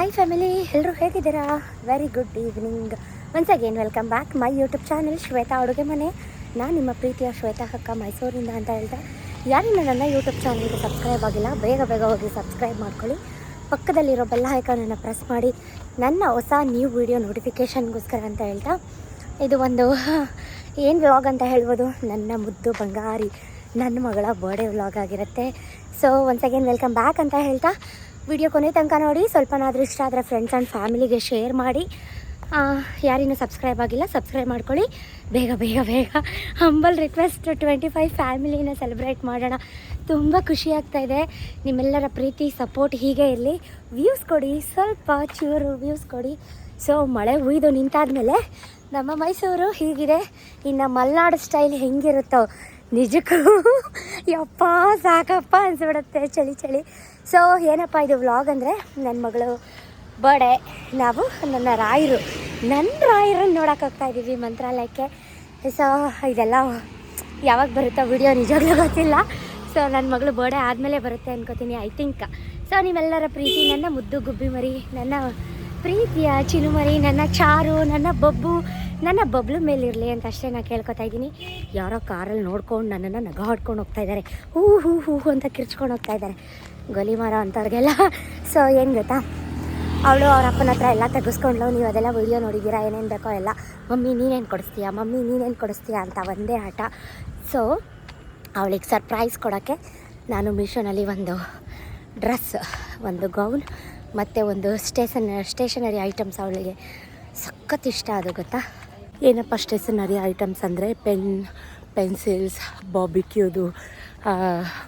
Hi family ಎಲ್ಲರೂ ಹೇಗಿದ್ದೀರಾ? Very good evening once again welcome back my YouTube channel Shweta ಅಡುಗೆ ಮನೆ. ನಾನು ನಿಮ್ಮ ಪ್ರೀತಿಯ ಶ್ವೇತಾ ಅಕ್ಕ ಮೈಸೂರಿಂದ ಅಂತ ಹೇಳ್ತಾ ಯಾರು ನನ್ನ ಯೂಟ್ಯೂಬ್ ಚಾನಲ್ಗೆ ಸಬ್ಸ್ಕ್ರೈಬ್ ಆಗಿಲ್ಲ, ಬೇಗ ಬೇಗ ಹೋಗಿ ಸಬ್ಸ್ಕ್ರೈಬ್ ಮಾಡ್ಕೊಳ್ಳಿ. ಪಕ್ಕದಲ್ಲಿರೋ ಬೆಲ್ಲ ಐಕಾನನ್ನು ಪ್ರೆಸ್ ಮಾಡಿ. ನನ್ನ ಹೊಸ ನ್ಯೂ ವಿಡಿಯೋ ನೋಟಿಫಿಕೇಷನ್ಗೋಸ್ಕರ ಅಂತ ಹೇಳ್ತಾ. ಇದು ಒಂದು, ಏನು ವ್ಲಾಗ್ ಅಂತ ಹೇಳ್ಬೋದು? ನನ್ನ ಮುದ್ದು ಬಂಗಾರಿ, ನನ್ನ ಮಗಳ ಬರ್ಡೇ ವ್ಲಾಗ್ ಆಗಿರುತ್ತೆ. So once again welcome back ಅಂತ ಹೇಳ್ತಾ. ವಿಡಿಯೋ ಕೊನೆ ತನಕ ನೋಡಿ, ಸ್ವಲ್ಪನಾದರೂ ಇಷ್ಟ ಆದರೆ ಫ್ರೆಂಡ್ಸ್ ಆ್ಯಂಡ್ ಫ್ಯಾಮಿಲಿಗೆ ಶೇರ್ ಮಾಡಿ. ಯಾರಿನ್ನೂ ಸಬ್ಸ್ಕ್ರೈಬ್ ಆಗಿಲ್ಲ ಸಬ್ಸ್ಕ್ರೈಬ್ ಮಾಡ್ಕೊಳ್ಳಿ. ಬೇಗ ಬೇಗ ಬೇಗ ಹಂಬಲ್ ರಿಕ್ವೆಸ್ಟ್ ಟ್ವೆಂಟಿ ಫೈವ್ ಫ್ಯಾಮಿಲಿನ ಸೆಲೆಬ್ರೇಟ್ ಮಾಡೋಣ. ತುಂಬ ಖುಷಿ ಆಗ್ತಾ ಇದೆ. ನಿಮ್ಮೆಲ್ಲರ ಪ್ರೀತಿ ಸಪೋರ್ಟ್ ಹೀಗೆ ಇರಲಿ. ವ್ಯೂಸ್ ಕೊಡಿ, ಸ್ವಲ್ಪ ಚೂರು ವ್ಯೂಸ್ ಕೊಡಿ. ಸೊ ಮಳೆ ಹುಯ್ದು ನಿಂತಾದ್ಮೇಲೆ ನಮ್ಮ ಮೈಸೂರು ಹೀಗಿದೆ. ಇನ್ನು ಮಲೆನಾಡು ಸ್ಟೈಲ್ ಹೆಂಗಿರುತ್ತೋ ನಿಜಕ್ಕೂ? ಯಪ್ಪ, ಸಾಕಪ್ಪ ಅನಿಸ್ಬಿಡುತ್ತೆ. ಚಳಿ ಚಳಿ. ಸೊ ಏನಪ್ಪ ಇದು ವ್ಲಾಗ್ ಅಂದರೆ ನನ್ನ ಮಗಳು ಬರ್ಡೇ ನಾವು ನನ್ನ ರಾಯರು. ನನ್ನ ರಾಯರನ್ನು ನೋಡೋಕೆ ಹೋಗ್ತಾ ಇದ್ದೀವಿ ಮಂತ್ರಾಲಯಕ್ಕೆ. ಸೊ ಇದೆಲ್ಲ ಯಾವಾಗ ಬರುತ್ತೋ ವಿಡಿಯೋ ನಿಜವಾಗ್ಲೂ ಗೊತ್ತಿಲ್ಲ. ಸೊ ನನ್ನ ಮಗಳು ಬರ್ಡೇ ಆದಮೇಲೆ ಬರುತ್ತೆ ಅನ್ಕೋತೀನಿ ಐ ಥಿಂಕ್ ಸೊ ನೀವೆಲ್ಲರ ಪ್ರೀತಿ, ನನ್ನ ಮುದ್ದು ಗುಬ್ಬಿ ಮರಿ ನನ್ನ ಪ್ರೀತಿಯ ಚಿಲುಮರಿ, ನನ್ನ ಚಾರು, ನನ್ನ ಬಬ್ಬು, ನನ್ನ ಬಬ್ಲು ಮೇಲಿರಲಿ ಅಂತ ಅಷ್ಟೇ ನಾನು ಕೇಳ್ಕೊತಾ ಇದ್ದೀನಿ. ಯಾರೋ ಕಾರಲ್ಲಿ ನೋಡ್ಕೊಂಡು ನನ್ನನ್ನು ನಗ ಹಾಡ್ಕೊಂಡು ಹೋಗ್ತಾ ಇದ್ದಾರೆ. ಹೂ ಹೂ ಹೂ ಅಂತ ಕಿರ್ಚ್ಕೊಂಡು ಹೋಗ್ತಾ ಇದ್ದಾರೆ. ಗೊಲಿ ಮರ ಅಂಥವ್ರಿಗೆಲ್ಲ ಸೊ ಏನು ಗೊತ್ತಾ? ಅವಳು ಅವ್ರ ಅಪ್ಪನ ಹತ್ರ ಎಲ್ಲ ತೆಗೆಸ್ಕೊಂಡ್ಲು ನೀವು ಅದೆಲ್ಲ ವಿಡಿಯೋ ನೋಡಿದ್ದೀರಾ? ಏನೇನು ಬೇಕೋ ಎಲ್ಲ. ಮಮ್ಮಿ, ನೀನೇನು ಕೊಡಿಸ್ತೀಯಾ? ಮಮ್ಮಿ, ನೀನೇನು ಕೊಡಿಸ್ತೀಯಾ ಅಂತ ಒಂದೇ ಆಟ ಸೊ ಅವಳಿಗೆ ಸರ್ಪ್ರೈಸ್ ಕೊಡೋಕ್ಕೆ ನಾನು ಮೀಶೋನಲ್ಲಿ ಒಂದು ಡ್ರೆಸ್ ಒಂದು ಗೌನ್ ಮತ್ತು ಒಂದು ಸ್ಟೇಷನ್, ಸ್ಟೇಷನರಿ ಐಟಮ್ಸ್ ಅವಳಿಗೆ ಸಖತ್ ಇಷ್ಟ ಅದು ಗೊತ್ತಾ? ಏನಪ್ಪ ಸ್ಟೇಷನರಿ ಐಟಮ್ಸ್ ಅಂದರೆ ಪೆನ್, ಪೆನ್ಸಿಲ್ಸ್ ಬಾಬಿಕ್ಯೂದು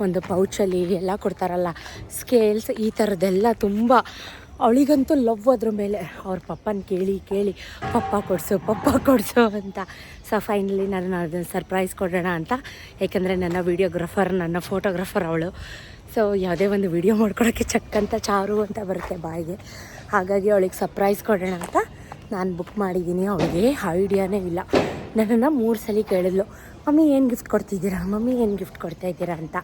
ಒಂದು ಪೌಚಲ್ಲಿ ಎಲ್ಲ ಕೊಡ್ತಾರಲ್ಲ. ಸ್ಕೇಲ್ಸ್ ಈ ಥರದ್ದೆಲ್ಲ ತುಂಬ ಅವಳಿಗಂತೂ ಲವ್ ಅದ್ರ ಮೇಲೆ. ಅವ್ರ ಪಪ್ಪನ ಕೇಳಿ ಕೇಳಿ, ಪಪ್ಪ ಕೊಡಿಸು ಪಪ್ಪ ಕೊಡಿಸು ಅಂತ. ಸೊ ಫೈನಲಿ ನಾನು ಅದನ್ನು ಸರ್ಪ್ರೈಸ್ ಕೊಡೋಣ ಅಂತ. ಏಕೆಂದರೆ ನನ್ನ ವೀಡಿಯೋಗ್ರಾಫರ್ ನನ್ನ ಫೋಟೋಗ್ರಾಫರ್ ಅವಳು. ಸೊ ಯಾವುದೇ ಒಂದು ವಿಡಿಯೋ ಮಾಡ್ಕೊಳೋಕ್ಕೆ ಚಕ್ ಅಂತ ಚಾರು ಅಂತ ಬರುತ್ತೆ ಬಾಯಿಗೆ. ಹಾಗಾಗಿ ಅವಳಿಗೆ ಸರ್ಪ್ರೈಸ್ ಕೊಡೋಣ ಅಂತ ನಾನು ಬುಕ್ ಮಾಡಿದ್ದೀನಿ. ಅವಳಿಗೆ ಐಡಿಯಾನೇ ಇಲ್ಲ. ನನ್ನನ್ನು ಮೂರು ಸಲ ಕೇಳಿದ್ಲು. ಮಮ್ಮಿ, ಏನು ಗಿಫ್ಟ್ ಕೊಡ್ತಿದ್ದೀರಾ? ಮಮ್ಮಿ, ಏನು ಗಿಫ್ಟ್ ಕೊಡ್ತಾ ಇದ್ದೀರಾ? ಅಂತ.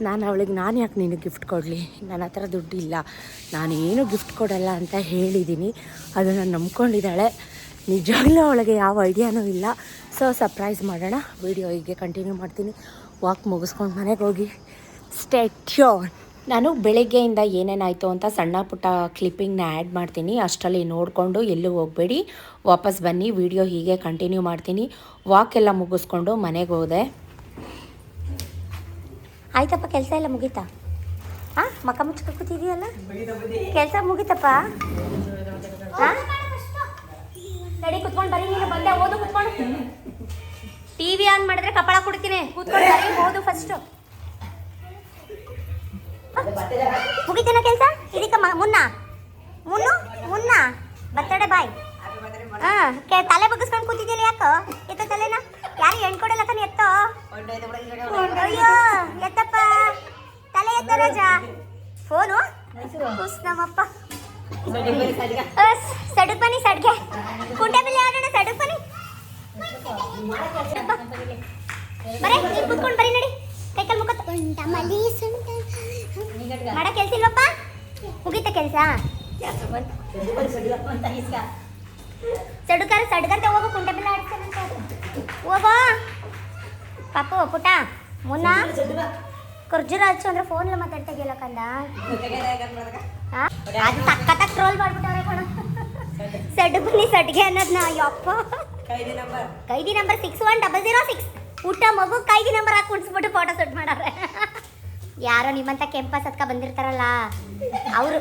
ನಾನು ಅವಳಿಗೆ, ನಾನು ಯಾಕೆ ನೀನು ಗಿಫ್ಟ್ ಕೊಡಲಿ? ನನ್ನ ಹತ್ರ ದುಡ್ಡಿಲ್ಲ ನಾನೇನು ಗಿಫ್ಟ್ ಕೊಡಲ್ಲ ಅಂತ ಹೇಳಿದ್ದೀನಿ ಅದನ್ನು ನಂಬ್ಕೊಂಡಿದ್ದಾಳೆ. ನಿಜವಾಗ್ಲೂ ಅವಳಿಗೆ ಯಾವ ಐಡಿಯಾನೂ ಇಲ್ಲ. ಸೊ ಸರ್ಪ್ರೈಸ್ ಮಾಡೋಣ. ವಿಡಿಯೋ ಹೀಗೆ ಕಂಟಿನ್ಯೂ ಮಾಡ್ತೀನಿ. ವಾಕ್ ಮುಗಿಸ್ಕೊಂಡು ಮನೆಗೆ ಹೋಗಿ. ಸ್ಟೇಟ್ಯೂನ್ ನಾನು ಬೆಳಗ್ಗೆಯಿಂದ ಏನೇನಾಯಿತು ಅಂತ ಸಣ್ಣ ಪುಟ್ಟ ಕ್ಲಿಪ್ಪಿಂಗ್ನ ಆ್ಯಡ್ ಮಾಡ್ತೀನಿ. ಅಷ್ಟರಲ್ಲಿ ನೋಡಿಕೊಂಡು ಎಲ್ಲೂ ಹೋಗಬೇಡಿ. ವಾಪಸ್ ಬನ್ನಿ. ವಿಡಿಯೋ ಹೀಗೆ ಕಂಟಿನ್ಯೂ ಮಾಡ್ತೀನಿ. ವಾಕ್ ಎಲ್ಲ ಮುಗಿಸ್ಕೊಂಡು ಮನೆಗೆ ಹೋದೆ. ಆಯ್ತಪ್ಪ, ಕೆಲಸ ಎಲ್ಲ ಮುಗೀತಾ? ಹಾಂ ಮಕ್ಕ ಮುಚ್ಕ ಕೂತಿದೆಯಲ್ಲ ಕೆಲಸ ಮುಗೀತಪ್ಪ? ಹಾಂ ನಡಿ, ಕುತ್ಕೊಂಡು ಬರೀ ನೀನು ಬಂದೆ, ಓದು, ಕುತ್ಕೊಂಡು. ಟಿ ವಿ ಆನ್ ಮಾಡಿದ್ರೆ ಕಪಾಳ ಕೊಡ್ತೀನಿ. ಕೂತ್ಕೊಂಡು ಬರೀ ಓದು ಫಸ್ಟು ಮುಗಿತೇನ ಕೆಲಸ? ಇದಕ್ಕೆ ಮುನ್ನ. ಮುನ್ನು? ಮುನ್ನ. Birthday boy. ಹಾ ತಲೆ ಬಗ್ಗಿಸ್ಕೊಂಡು ಕೂತಿದ್ದೀನಿ ಯಾಕೋ? ಎತ್ತ ತಲೆನ? ಯಾರು ಹೆಣ್ ತಾನೆ ಎತ್ತೋ? ಅಯ್ಯೋ, ಎತ್ತಪ್ಪ. ತಲೆ ಎತ್ತ ರಾಜ. ಫೋನು? ಹುಸ್ ನಮ್ಮಪ್ಪ. ಸಡಕ್ ಬನ್ನಿ ಸಡ್ಗೆ. ಕುಂಟೆ ಬಿಲ್ಲಿ ಆಡೋಣ, ಸಡಕ್ ಬನ್ನಿ. ಬರೇ ನೀನ್ ಕುತ್ಕೊಂಡು ಬರೀ ನಡಿ. ಕೈಕಲ್ ಮುಖ ಮಾಡ ಕೆಲ್ಸ ಇಲ್ವಪ್ಪ? ಮುಗಿತ ಕೆಲ್ಸ? ಸಡುಕರ್ ಸಡ್ಗರ್ತೆ ಹೋಗು ಕುಂಟೆ ಬಿಲ್ಲ ಆಡ್ತಾನಂತ ಹೋಗೋ. ಪಾಪು ಪುಟ ಮುನ್ನ. ಕುರ್ಜುರ ಹಚ್ಚು ಅಂದ್ರೆ ಫೋನ್ ಮಾತಾಡ್ತಾ ಇದೆಯಲ್ಲ ಕಂದ? ಅದು ತಕ್ಕ ಟ್ರೋಲ್ ಮಾಡ್ಬಿಟ್ಟವ್ರೆ ಕಣ. ಸಡ್ ಬನ್ನಿ ಸಡ್ಗೆ ಅನ್ನೋದ್ನ ಯಪ್ಪ. ಕೈದಿ number. Six one double zero six ಊಟ ಮಗು ಕೈದಿ ನಂಬರ್ ಹಾಕಿ ಕುಣಿಸ್ಬಿಟ್ಟು ಫೋಟೋ ಶೂಟ್ ಮಾಡಾರೆ ಯಾರೋ ನಿಮ್ಮಂತ ಕೆಂಪ ಸತ್ಕ ಬಂದಿರ್ತಾರಲ್ಲ ಅವರು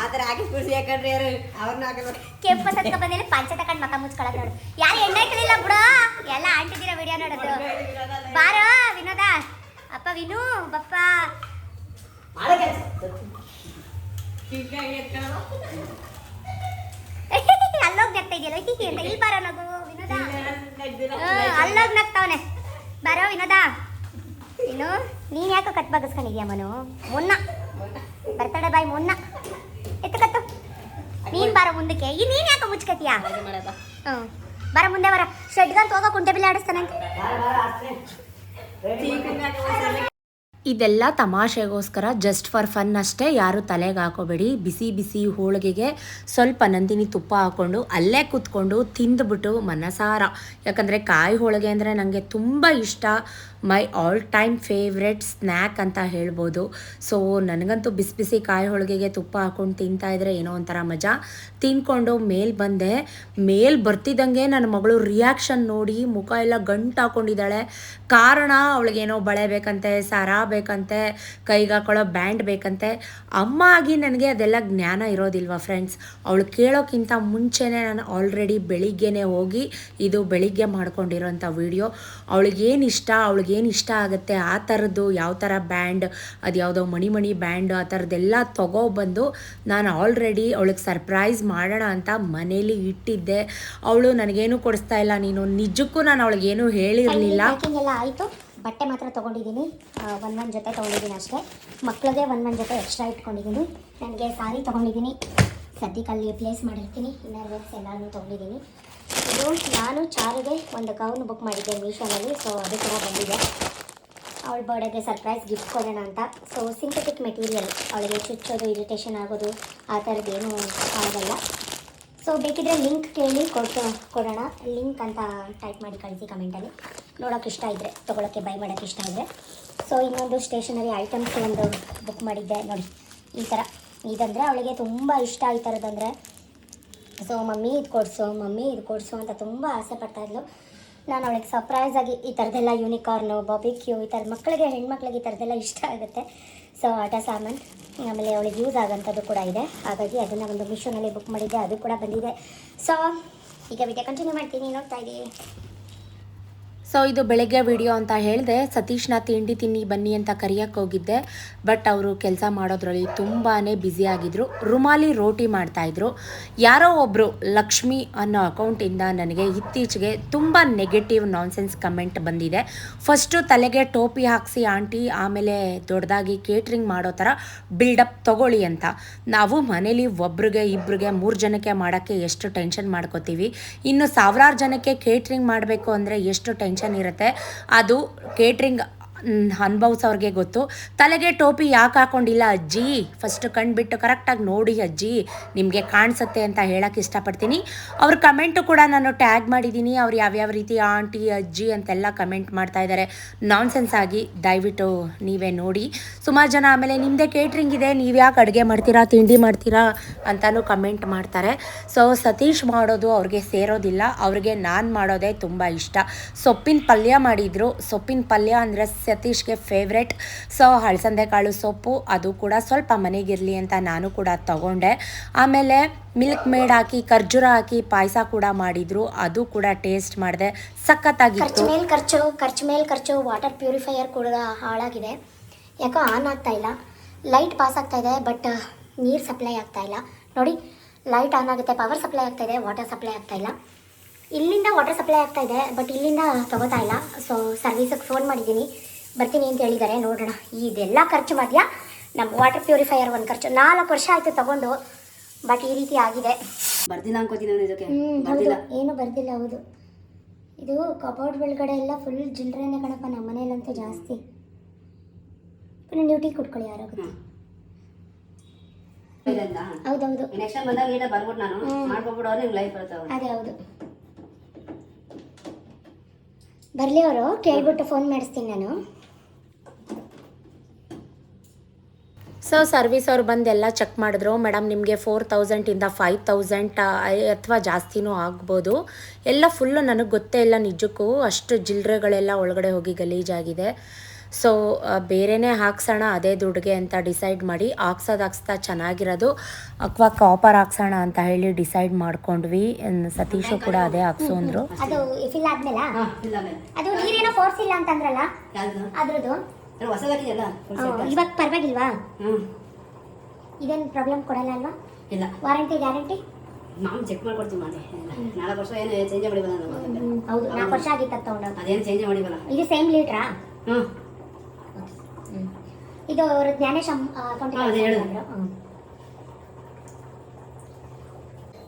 ಆತರ ಹಾಕಿ ಖುಷಿ ಯಾಕಂದ್ರೆ ಯಾರು ಅವ್ರನ್ನ ಹಾಕಲ್ಲ ಕೆಂಪ ಸತ್ಕ ಬಂದಿಲ್ಲ ಪಂಚ ತಕೊಂಡ್ ಮಕ ಮುಚ್ಕೊಳಕ್ ನೋಡು. ಯಾರು ಎಣ್ಣೆ ಹಾಕಲಿಲ್ಲ ಬಿಡ. ಎಲ್ಲ ಆಂಟಿದಿರ ವಿಡಿಯೋ ನೋಡೋದು. ಬಾರೋ ವಿನೋದ. ಅಪ್ಪ ವಿನು ಬಪ್ಪ. ಅಲ್ಲೋಗ್ ನಗ್ತಾ ಇದೆಯಲ್ಲ ಇಲ್ಲಿ ಬಾರೋ ನಗು ವಿನೋದ. ಅಲ್ಲೋಗ್ ನಗ್ತಾವನೆ. ಬಾರೋ ವಿನೋದ. ಇನ್ನು ನೀನ್ ಯಾಕೋ ಕಟ್ ಬಗ್ಸ್ಕೊಂಡಿದ್ಯಾ ಮನು? ಮೊನ್ನ. ಬರ್ತಡೆ ಬಾಯ್ ಮೊನ್ನ. ಎತ್ತು ಕತ್ತು. ನೀನ್ ಬಾರ ಮುಂದಕ್ಕೆ. ಈ ನೀನ್ ಯಾಕೋ ಮುಚ್ಕತಿಯಾ? ಹ್ಮ್. ಬರ ಮುಂದೆ ಬರ. ಶೆಡ್ಗಂತ ಹೋಗೋ ಕುಂಟೆ ಬಿಲ್ ಆಡಿಸ್ತಾನಂತೆ ಇದೆಲ್ಲ ತಮಾಷೆಗೋಸ್ಕರ ಜಸ್ಟ್ ಫಾರ್ ಫನ್ ಅಷ್ಟೇ. ಯಾರು ತಲೆಗೆ ಹಾಕೋಬೇಡಿ. ಬಿಸಿ ಬಿಸಿ ಹೋಳಿಗೆಗೆ ಸ್ವಲ್ಪ ನಂದಿನಿ ತುಪ್ಪ ಹಾಕ್ಕೊಂಡು ಅಲ್ಲೇ ಕೂತ್ಕೊಂಡು ತಿಂದುಬಿಟ್ಟು ಮನಸಾರ. ಯಾಕಂದರೆ ಕಾಯಿ ಹೋಳಿಗೆ ಅಂದರೆ ನನಗೆ ತುಂಬ ಇಷ್ಟ. My all time favourite snack ಅಂತ ಹೇಳ್ಬೋದು. ಸೊ ನನಗಂತೂ ಬಿಸಿ ಬಿಸಿ ಕಾಯಿ ಹೋಳಿಗೆಗೆ ತುಪ್ಪ ಹಾಕ್ಕೊಂಡು ತಿಂತಾ ಇದ್ರೆ ಏನೋ ಒಂಥರ ಮಜಾ. ತಿನ್ಕೊಂಡು ಮೇಲ್ ಬಂದೆ. ಮೇಲ್ ಬರ್ತಿದ್ದಂಗೆ ನನ್ನ ಮಗಳು ರಿಯಾಕ್ಷನ್ ನೋಡಿ ಮುಖ ಎಲ್ಲ ಗಂಟು ಹಾಕೊಂಡಿದ್ದಾಳೆ ಕಾರಣ, ಅವಳಿಗೇನೋ ಬಳೆ ಬೇಕಂತೆ, ಸರ ಬೇಕಂತೆ, ಕೈಗೆ ಹಾಕೊಳ್ಳೋ ಬ್ಯಾಂಡ್ ಬೇಕಂತೆ. ಅಮ್ಮ ಆಗಿ ನನಗೆ ಅದೆಲ್ಲ ಜ್ಞಾನ ಇರೋದಿಲ್ವಾ ಫ್ರೆಂಡ್ಸ್ ಅವಳು ಕೇಳೋಕ್ಕಿಂತ ಮುಂಚೆನೇ ನಾನು ಆಲ್ರೆಡಿ ಬೆಳಿಗ್ಗೆನೇ ಹೋಗಿ ಇದು ಬೆಳಿಗ್ಗೆ ಮಾಡ್ಕೊಂಡಿರೋಂಥ ವಿಡಿಯೋ ಅವಳಿಗೇನು ಇಷ್ಟ ಅವಳಿಗೇನು ಇಷ್ಟ ಆಗುತ್ತೆ, ಆ ಥರದ್ದು ಯಾವ ಥರ ಬ್ಯಾಂಡ್, ಅದು ಯಾವುದೋ ಮಣಿ ಮಣಿ ಬ್ಯಾಂಡ್, ಆ ಥರದ್ದೆಲ್ಲ ತಗೊಬಂದು ನಾನು ಆಲ್ರೆಡಿ ಅವಳಿಗೆ ಸರ್ಪ್ರೈಸ್ ಮಾಡೋಣ ಅಂತ ಮನೇಲಿ ಇಟ್ಟಿದ್ದೆ. ಅವಳು ನನಗೇನು ಕೊಡಿಸ್ತಾ ಇಲ್ಲ, ನೀನು ನಿಜಕ್ಕೂ ನಾನು ಅವಳಿಗೇನು ಹೇಳಿರಲಿಲ್ಲ. ಬಟ್ಟೆ ಮಾತ್ರ ತೊಗೊಂಡಿದ್ದೀನಿ. ಒಂದೊಂದು ಜೊತೆ ತೊಗೊಂಡಿದ್ದೀನಿ ಅಷ್ಟೇ. ಮಕ್ಕಳಿಗೆ ಒಂದೊಂದು ಜೊತೆ ಎಕ್ಸ್ಟ್ರಾ ಇಟ್ಕೊಂಡಿದ್ದೀನಿ. ನನಗೆ ಸಾರಿ ತೊಗೊಂಡಿದ್ದೀನಿ. ಸದ್ಯಕ್ಕೆ ಅಲ್ಲಿ ಪ್ಲೇಸ್ ಮಾಡಿರ್ತೀನಿ. ಇನ್ನರ್ ವೇರ್ಸ್ ಎಲ್ಲನೂ ತೊಗೊಂಡಿದ್ದೀನಿ. ಇದು ನಾನು ಚಾರಿಗೆ ಒಂದು ಗೌನ್ ಬುಕ್ ಮಾಡಿದ್ದೆ ಮೀಶೋನಲ್ಲಿ ಸೊ ಅದು ಕೂಡ ಬಂದಿದೆ. ಅವಳ ಬರ್ಡೇಗೆ ಸರ್ಪ್ರೈಸ್ ಗಿಫ್ಟ್ ಕೊಡೋಣ ಅಂತ. ಸೊ ಸಿಂಥೆಟಿಕ್ ಮೆಟೀರಿಯಲ್ ಅವಳಿಗೆ ಚುಚ್ಚೋದು ಇರಿಟೇಷನ್ ಆಗೋದು, ಆ ಥರದ್ದೇನು ಆಗಲ್ಲ. ಸೊ ಬೇಕಿದ್ರೆ ಲಿಂಕ್ ಕೇಳಿ ಕೊಟ್ಟು ಕೊಡೋಣ. ಲಿಂಕ್ ಅಂತ ಟೈಪ್ ಮಾಡಿ ಕಳಿಸಿ ಕಮೆಂಟಲ್ಲಿ ನೋಡೋಕೆ ಇಷ್ಟ ಇದ್ದರೆ ತೊಗೊಳಕ್ಕೆ ಬೈ ಮಾಡೋಕ್ಕೆ ಇಷ್ಟ ಇದ್ದರೆ ಸೊ ಇನ್ನೊಂದು ಸ್ಟೇಷನರಿ ಐಟಮ್ಸ್ ಒಂದು ಬುಕ್ ಮಾಡಿದ್ದೆ ನೋಡಿ. ಈ ಥರ ಇದಂದರೆ ಅವಳಿಗೆ ತುಂಬ ಇಷ್ಟ ಈ ಥರದಂದರೆ ಸೊ ಮಮ್ಮಿ ಇದು ಕೊಡಿಸು, ಮಮ್ಮಿ ಇದು ಕೊಡಿಸು ಅಂತ ತುಂಬ ಆಸೆ ಪಡ್ತಾಯಿದ್ಲು ನಾನು ಅವಳಿಗೆ ಸರ್ಪ್ರೈಸ್ ಆಗಿ ಈ ಥರದ್ದೆಲ್ಲ ಯೂನಿಕಾರ್ನು ಬಾಬಿಕ್ಯೂ ಈ ಥರದ ಮಕ್ಕಳಿಗೆ, ಹೆಣ್ಮಕ್ಳಿಗೆ ಈ ಥರದ್ದೆಲ್ಲ ಇಷ್ಟ ಆಗುತ್ತೆ. ಸೊ ಆಟ ಸಾಮಾನು. ಆಮೇಲೆ ಅವಳಿಗೆ ಯೂಸ್ ಆಗೋಂಥದ್ದು ಕೂಡ ಇದೆ. ಹಾಗಾಗಿ ಅದನ್ನು ಒಂದು ಮಿಶೋನಲ್ಲಿ ಬುಕ್ ಮಾಡಿದ್ದೆ, ಅದು ಕೂಡ ಬಂದಿದೆ. ಸೊ ಈಗ ವಿಡಿಯೋ ಕಂಟಿನ್ಯೂ ಮಾಡ್ತೀನಿ, ನೋಡ್ತಾ ಇದ್ದೀವಿ ಸೊ ಇದು ಬೆಳಗ್ಗೆ ವಿಡಿಯೋ ಅಂತ ಹೇಳಿದೆ ಸತೀಶ್ನ ತಿಂಡಿ ತಿನ್ನಿ ಬನ್ನಿ ಅಂತ ಕರಿಯಕ್ಕೆ ಹೋಗಿದ್ದೆ ಬಟ್ ಅವರು ಕೆಲಸ ಮಾಡೋದ್ರಲ್ಲಿ ತುಂಬಾ ಬ್ಯುಸಿ ಆಗಿದ್ರು. ರುಮಾಲಿ ರೋಟಿ ಮಾಡ್ತಾಯಿದ್ರು ಯಾರೋ ಒಬ್ಬರು ಲಕ್ಷ್ಮಿ ಅನ್ನೋ ಅಕೌಂಟಿಂದ ನನಗೆ ಇತ್ತೀಚೆಗೆ ತುಂಬ ನೆಗೆಟಿವ್ ನಾನ್ಸೆನ್ಸ್ ಕಮೆಂಟ್ ಬಂದಿದೆ. ಫಸ್ಟು ತಲೆಗೆ ಟೋಪಿ ಹಾಕಿಸಿ, ಆಂಟಿ, ಆಮೇಲೆ ದೊಡ್ಡದಾಗಿ ಕೇಟ್ರಿಂಗ್ ಮಾಡೋ ಥರ ಬಿಲ್ಡಪ್ ತಗೊಳ್ಳಿ ಅಂತ. ನಾವು ಮನೇಲಿ ಒಬ್ರಿಗೆ, ಇಬ್ರಿಗೆ, ಮೂರು ಜನಕ್ಕೆ ಮಾಡೋಕ್ಕೆ ಎಷ್ಟು ಟೆನ್ಷನ್ ಮಾಡ್ಕೋತೀವಿ? ಇನ್ನು ಸಾವಿರಾರು ಜನಕ್ಕೆ ಕೇಟ್ರಿಂಗ್ ಮಾಡಬೇಕು ಅಂದರೆ ಎಷ್ಟು ಟೆನ್ಷನ್ ಇರುತ್ತೆ. ಅದು ಕೇಟ್ರಿಂಗ್ ಅನುಭವಿಸೋರಿಗೆ ಗೊತ್ತು. ತಲೆಗೆ ಟೋಪಿ ಯಾಕೆ ಹಾಕೊಂಡಿಲ್ಲ ಅಜ್ಜಿ? ಫಸ್ಟ್ ಕಣ್ಬಿಟ್ಟು ಕರೆಕ್ಟಾಗಿ ನೋಡಿ ಅಜ್ಜಿ, ನಿಮಗೆ ಕಾಣಿಸುತ್ತೆ ಅಂತ ಹೇಳಕ್ಕೆ ಇಷ್ಟಪಡ್ತೀನಿ. ಅವ್ರ ಕಮೆಂಟು ಕೂಡ ನಾನು ಟ್ಯಾಗ್ ಮಾಡಿದ್ದೀನಿ ಅವ್ರು ಯಾವ್ಯಾವ ರೀತಿ ಆಂಟಿ ಅಜ್ಜಿ ಅಂತೆಲ್ಲ ಕಮೆಂಟ್ ಮಾಡ್ತಾ ಇದ್ದಾರೆ ನಾನ್ಸೆನ್ಸ್ ಆಗಿ ದಯವಿಟ್ಟು ನೀವೇ ನೋಡಿ. ಸುಮಾರು ಜನ ಆಮೇಲೆ ನಿಮ್ಮದೇ ಕೇಟ್ರಿಂಗ್ ಇದೆ, ನೀವು ಯಾಕೆ ಅಡುಗೆ ಮಾಡ್ತೀರಾ, ತಿಂಡಿ ಮಾಡ್ತೀರಾ ಅಂತಲೂ ಕಮೆಂಟ್ ಮಾಡ್ತಾರೆ. ಸೊ ಸತೀಶ್ ಮಾಡೋದು ಅವ್ರಿಗೆ ಸೇರೋದಿಲ್ಲ. ಅವ್ರಿಗೆ ನಾನು ಮಾಡೋದೇ ತುಂಬ ಇಷ್ಟ. ಸೊಪ್ಪಿನ ಪಲ್ಯ ಮಾಡಿದರು. ಸೊಪ್ಪಿನ ಪಲ್ಯ ಅಂದರೆ ಸತೀಶ್ಗೆ ಫೇವ್ರೆಟ್ ಸೊ ಹಳಸಂದೆ ಕಾಳು ಸೊಪ್ಪು, ಅದು ಕೂಡ ಸ್ವಲ್ಪ ಮನೆಗಿರಲಿ ಅಂತ ನಾನು ಕೂಡ ತಗೊಂಡೆ. ಆಮೇಲೆ ಮಿಲ್ಕ್ ಮೇಡ್ ಹಾಕಿ, ಖರ್ಜೂರ ಹಾಕಿ ಪಾಯಸ ಕೂಡ ಮಾಡಿದ್ರು. ಅದು ಕೂಡ ಟೇಸ್ಟ್ ಮಾಡಿದೆ. ಖರ್ಚು ಸಖತ್ತಾಗಿತ್ತು ಮೇಲೆ ಖರ್ಚು ಖರ್ಚು ಮೇಲೆ ಖರ್ಚು ವಾಟರ್ ಪ್ಯೂರಿಫೈಯರ್ ಕೂಡ ಹಾಳಾಗಿದೆ. ಯಾಕೋ ಆನ್ ಆಗ್ತಾ ಇಲ್ಲ. ಲೈಟ್ ಪಾಸ್ ಆಗ್ತಾ ಇದೆ ಬಟ್ ನೀರು ಸಪ್ಲೈ ಆಗ್ತಾ ಇಲ್ಲ. ನೋಡಿ ಲೈಟ್ ಆನ್ ಆಗುತ್ತೆ ಪವರ್ ಸಪ್ಲೈ ಆಗ್ತಾ ಇದೆ ವಾಟರ್ ಸಪ್ಲೈ ಆಗ್ತಾ ಇಲ್ಲ. ಇಲ್ಲಿಂದ ವಾಟರ್ ಸಪ್ಲೈ ಆಗ್ತಾ ಇದೆ ಬಟ್ ಇಲ್ಲಿಂದ ತಗೋತಾ ಇಲ್ಲ. ಸೊ ಸರ್ವಿಸಿಗೆ ಫೋನ್ ಮಾಡಿದ್ದೀನಿ. ಬರ್ತೀನಿ ಅಂತ ಹೇಳಿದ್ದಾರೆ. ನೋಡೋಣ. ಇದೆಲ್ಲ ಖರ್ಚು ಮಾಡ್ಯಾ? ನಮ್ಮ ವಾಟರ್ ಪ್ಯೂರಿಫೈಯರ್ ಒಂದು ಖರ್ಚು. ನಾಲ್ಕು ವರ್ಷ ಆಯಿತು ತಗೊಂಡು. ಬಟ್ ಈ ರೀತಿ ಆಗಿದೆ. ಬರ್ದಿಲ್ಲ ಅನ್ಕೋತೀನಿ ನಾನು ಇದಕ್ಕೆ ಬರ್ದಿಲ್ಲ. ಏನು ಬರ್ದಿಲ್ಲ ಹೌದು. ಇದು ಕಬೋರ್ಡ್ ಒಳಗಡೆ ಎಲ್ಲ ಫುಲ್ ಜಿಲ್ರೇನೆ ಕಣಪ್ಪ ನಮ್ಮ ಮನೇಲಂತೂ ಜಾಸ್ತಿ. ಪುನಃ ನೀವು ಟೀ ಕುಟ್ಕೊಳ್ಳಿ ಯಾರೋ ಹೌದೌದು. ನೆಕ್ಸ್ಟ್ ಟೈಮ್ ಬಂದಾಗ ಇಲ್ಲ ಬರ್ಬಿಟ್ಟು ನಾನು. ನಿಮ್ಗೆ ಲೈಫ್ ಅದೇ ಹೌದು. ಬರಲಿ ಅವರು ಕೇಳ್ಬಿಟ್ಟು ಫೋನ್ ಮಾಡಿಸ್ತೀನಿ ನಾನು. ಸೊ ಸರ್ವಿಸ್ ಅವ್ರು ಬಂದು ಎಲ್ಲ ಚೆಕ್ ಮಾಡಿದ್ರು. ಮೇಡಮ್ ನಿಮಗೆ ಫೋರ್ ತೌಸಂಡಿಂದ ಫೈವ್ ತೌಸಂಡ್ ಅಥವಾ ಜಾಸ್ತಿನೂ ಆಗ್ಬೋದು. ಎಲ್ಲ ಫುಲ್ಲು ನನಗೆ ಗೊತ್ತೇ ಇಲ್ಲ ನಿಜಕ್ಕೂ. ಅಷ್ಟು ಜಿಲ್ರೆಗಳೆಲ್ಲ ಒಳಗಡೆ ಹೋಗಿ ಗಲೀಜಾಗಿದೆ ಸೊ ಬೇರೆನೇ ಹಾಕ್ಸೋಣ ಅದೇ ದುಡ್ಡಿಗೆ ಅಂತ ಡಿಸೈಡ್ ಮಾಡಿ ಹಾಕ್ಸೋದು ಹಾಕ್ಸ್ತಾ ಚೆನ್ನಾಗಿರೋದು. ಅಥವಾ ಕಾಪರ್ ಹಾಕ್ಸೋಣ ಅಂತ ಹೇಳಿ ಡಿಸೈಡ್ ಮಾಡ್ಕೊಂಡ್ವಿ. ಸತೀಶು ಕೂಡ ಅದೇ ಹಾಕ್ಸು ಅಂದರು. ಅದು ಫಿಲ್ ಆದ್ಮೇಲೆ? ಅದು ನೀರೇನೋ ಫೋರ್ಸ್ ಇಲ್ಲ ಅಂತಂದ್ರಲ್ಲ? ಅದ್ರದ್ದು? ಹೊಸದಾಗಿದೆಯಲ್ಲ ಹ್ಮ್, ಇವಾಗ ಪರವಾಗಿಲ್ವಾ? ಹ್ಞೂ ಇದೇನು ಪ್ರಾಬ್ಲಮ್ ಕೊಡಲ್ಲ ಅಲ್ವಾ? ಇಲ್ಲ. ವಾರಂಟಿ ಗ್ಯಾರಂಟಿ ನಾವು ಚೆಕ್ ಮಾಡ್ಕೊಡ್ತೀವಿ ಮಾಡಿ ನಾಲ್ಕು ವರ್ಷ ಏನು ಚೇಂಜ್ ಮಾಡಿಬಲ್ಲ ಹೌದು. ನಾಲ್ಕು ವರ್ಷ ಆಗಿತ್ತು ಅದು ತಗೊಂಡೋಗಿ. ಅದೇನು ಚೇಂಜ್ ಮಾಡಿಬಲ್ಲ ಇದು ಸೇಮ್ ಲೀಟ್ರಾ ಹ್ಞೂ ಇದು ಅವರು ಜ್ಞಾನೇಶ್.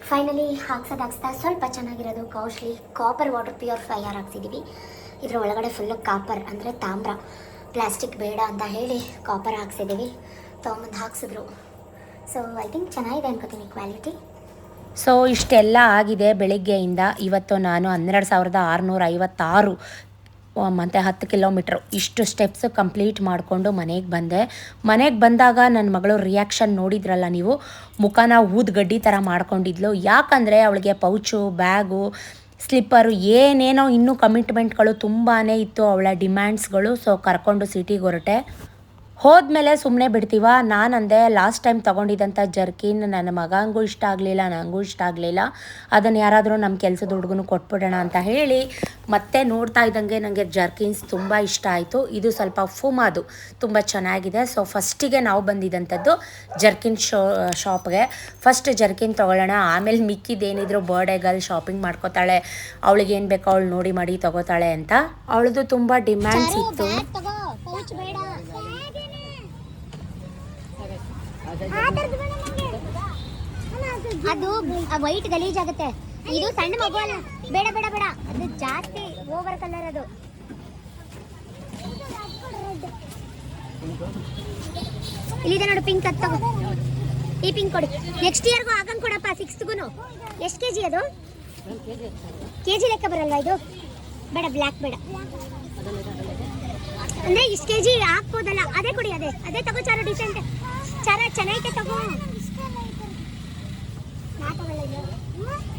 ಫೈನಲಿ ಹಾಕ್ಸೋದು ಹಾಕ್ಸ್ತಾ ಸ್ವಲ್ಪ ಚೆನ್ನಾಗಿರೋದು costly copper water pure purifier ಹಾಕ್ಸಿದ್ದೀವಿ ಇದರ ಒಳಗಡೆ ಫುಲ್ಲು ಕಾಪರ್ ಅಂದರೆ ತಾಮ್ರ. ಪ್ಲಾಸ್ಟಿಕ್ ಬೇಡ ಅಂತ ಹೇಳಿ ಕಾಪರ್ ಹಾಕ್ಸಿದ್ದೀವಿ ತೊಗೊಂಬಂದು ಹಾಕ್ಸಿದ್ರು. ಸೊ ಐ ಥಿಂಕ್ ಚೆನ್ನಾಗಿದೆ ಅನ್ಕೋತೀನಿ ಕ್ವಾಲಿಟಿ ಸೊ ಇಷ್ಟೆಲ್ಲ ಆಗಿದೆ ಬೆಳಿಗ್ಗೆಯಿಂದ. ಇವತ್ತು ನಾನು ಹನ್ನೆರಡು ಸಾವಿರದ ಆರುನೂರ ಐವತ್ತಾರು ಮತ್ತು ಹತ್ತು ಕಿಲೋಮೀಟ್ರ್. ಇಷ್ಟು ಸ್ಟೆಪ್ಸ್ ಕಂಪ್ಲೀಟ್ ಮಾಡಿಕೊಂಡು ಮನೆಗೆ ಬಂದೆ. ಮನೆಗೆ ಬಂದಾಗ ನನ್ನ ಮಗಳು ರಿಯಾಕ್ಷನ್ ನೋಡಿದ್ರಲ್ಲ ನೀವು? ಮುಖನ ಊದ್ಗಡ್ಡಿ ಥರ ಮಾಡ್ಕೊಂಡಿದ್ಲು. ಯಾಕಂದರೆ ಅವಳಿಗೆ ಪೌಚು, ಬ್ಯಾಗು ಸ್ಲಿಪ್ಪರು ಏನೇನೋ ಇನ್ನೂ ಕಮಿಟ್ಮೆಂಟ್ಗಳು ತುಂಬಾ ಇತ್ತು ಅವಳ ಡಿಮ್ಯಾಂಡ್ಸ್ಗಳು ಸೊ ಕರ್ಕೊಂಡು ಸಿಟಿಗೆ ಹೊರಟೆ. ಹೋದ್ಮೇಲೆ ಸುಮ್ಮನೆ ಬಿಡ್ತೀವ? ನಾನಂದೆ, ಲಾಸ್ಟ್ ಟೈಮ್ ತೊಗೊಂಡಿದ್ದಂಥ ಜರ್ಕಿನ್ ನನ್ನ ಮಗಂಗೂ ಇಷ್ಟ ಆಗಲಿಲ್ಲ ನನಗೂ ಇಷ್ಟ ಆಗಲಿಲ್ಲ. ಅದನ್ನು ಯಾರಾದರೂ ನಮ್ಮ ಕೆಲಸದ ಹುಡುಗನು ಕೊಟ್ಬಿಡೋಣ ಅಂತ ಹೇಳಿ ಮತ್ತೆ ನೋಡ್ತಾ ಇದ್ದಂಗೆ ನನಗೆ ಜರ್ಕಿನ್ಸ್ ತುಂಬ ಇಷ್ಟ ಆಯಿತು. ಇದು ಸ್ವಲ್ಪ ಫುಮಾದು, ತುಂಬ ಚೆನ್ನಾಗಿದೆ. ಸೊ, ಫಸ್ಟಿಗೆ ನಾವು ಬಂದಿದ್ದಂಥದ್ದು ಜರ್ಕಿನ್ ಶೋ, ಶಾಪ್ಗೆ. ಫಸ್ಟ್ ಜರ್ಕಿನ್ ತೊಗೊಳ್ಳೋಣ. ಆಮೇಲೆ ಮಿಕ್ಕಿದ್ದೇನಿದ್ರು ಬರ್ಡೇಗಲ್ಲಿ ಶಾಪಿಂಗ್ ಮಾಡ್ಕೋತಾಳೆ. ಅವಳಿಗೆ ಏನು ಬೇಕೋ ಅವಳು ನೋಡಿ ಮಾಡಿ ತೊಗೋತಾಳೆ ಅಂತ. ಅವಳದು ತುಂಬ ಡಿಮ್ಯಾಂಡ್ಸ್ ಇತ್ತು. ಅದು ವೈಟ್ ಗಲೀಜಾಗುತ್ತೆ ಇದು ಸಣ್ಣ ಮಗು ಅಲ್ಲ ಬೇಡ ಬೇಡ ಬೇಡ. ಅದು ಜಾಸ್ತಿ ಓವರ್ ಕಲರ್ ಅದು. ಇಲ್ಲಿದೆ ನೋಡು ಪಿಂಕ್ ಅದು ತಗೋ. ಈ ಪಿಂಕ್ ಕೊಡಿ. ನೆಕ್ಸ್ಟ್ ಇಯರ್ಗೂ ಆಗಂಗ್ ಕೊಡಪ್ಪ ಸಿಕ್ಸ್ತ್ಗೂ ಎಷ್ಟು ಕೆ ಜಿ ಅದು? ಕೆ ಜಿ ಲೆಕ್ಕ ಬರಲ್ವಾ ಇದು? ಬೇಡ ಬ್ಲ್ಯಾಕ್ ಬೇಡ. ಅಂದ್ರೆ ಇಷ್ಟು ಕೆ ಜಿ ಹಾಕ್ಬೋದಲ್ಲ. ಅದೇ ಕೊಡಿ, ಅದೇ. ಅದೇ ತಗೋ ಚಾರು ಡಿಸೆಂಟ್ ಚಾರ ಚೆನ್ನಾಗೈತೆ ತಗೋ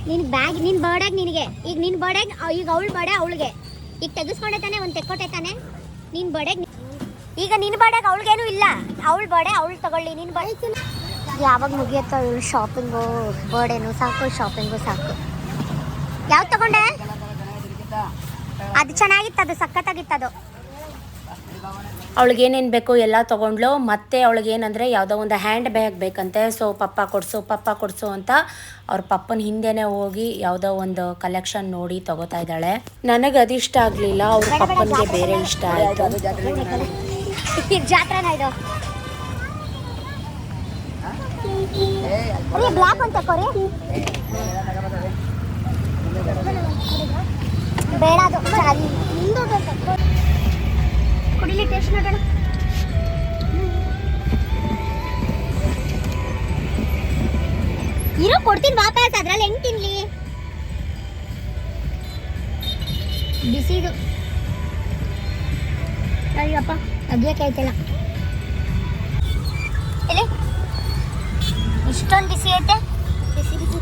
ನಿನ್ ಬ್ಯಾಗ್ ನಿನ್ ಬರ್ಡಾಗ್ ನಿನಗೆ ಈಗ ನಿನ್ ಬರ್ಡಾಗ್ ಈಗ ಅವಳ ಬರ್ಡೇ ಅವಳಿಗೆ ಈಗ ತೆಗೆಸ್ಕೊಂಡೆ ತಾನೆ ಒಂದು ತೆಕ್ಕೊಟ್ಟೆ ತಾನೆ ನಿನ್ ಬರ್ಡಾಗ್ ಈಗ ನಿನ್ ಬರ್ಡಾಗ್ ಅವಳಿಗೇನು ಇಲ್ಲ ಅವಳ ಬಡೆ ಅವಳು ತಗೊಳ್ಳಿ ನಿನ್ ಬರ್ಡೇ ಯಾವಾಗ ಮುಗಿಯುತ್ತೋ ಇವಳು ಶಾಪಿಂಗು ಬರ್ಡೇನು ಸಾಕು ಶಾಪಿಂಗು ಸಾಕು ಯಾವ್ದು ತಗೊಂಡೆ ಅದು ಚೆನ್ನಾಗಿತ್ತು ಅದು ಸಖತ್ತಾಗಿತ್ತು ಅದು ಅವಳಿಗೆ ಬೇಕು ಎಲ್ಲ ತೊಗೊಂಡ್ಲು. ಮತ್ತೆ ಅವಳಿಗೆ ಏನಂದರೆ ಯಾವುದೋ ಒಂದು ಹ್ಯಾಂಡ್ ಬ್ಯಾಗ್ ಬೇಕಂತೆ. ಸೊ ಪಪ್ಪ ಕೊಡಿಸು ಪಪ್ಪ ಕೊಡಿಸು ಅಂತ ಅವ್ರ ಪಪ್ಪನ ಹಿಂದೆನೇ ಹೋಗಿ ಯಾವುದೋ ಒಂದು ಕಲೆಕ್ಷನ್ ನೋಡಿ ತಗೋತಾ ಇದ್ದಾಳೆ. ನನಗೆ ಅದಿಷ್ಟ ಆಗಲಿಲ್ಲ. ಅವ್ರ ಪಪ್ಪನಿಗೆ ಬೇರೆ ಇಷ್ಟ ಆಯಿತು. ಅದೇ ಅದು. ಕುಡಿಲಿ ಟೇಸ್ಟ್ ನೋಡೋಣ ಇರೋ ಕೊಡ್ತೀನಿ ವಾಪಸ್, ಅದ್ರಲ್ಲಿ ಹೆಂಗ್ ತಿನ್ಲಿ? ಬಿಸಿದು ಅಯ್ಯಪ್ಪ ಅಗ್ಯಕ್ಕೈತಲ್ಲ ಎಲ್ಲಿ ಇಷ್ಟೊಂದು ಬಿಸಿ ಐತೆ. ಬಿಸಿ ಬಿಸಿ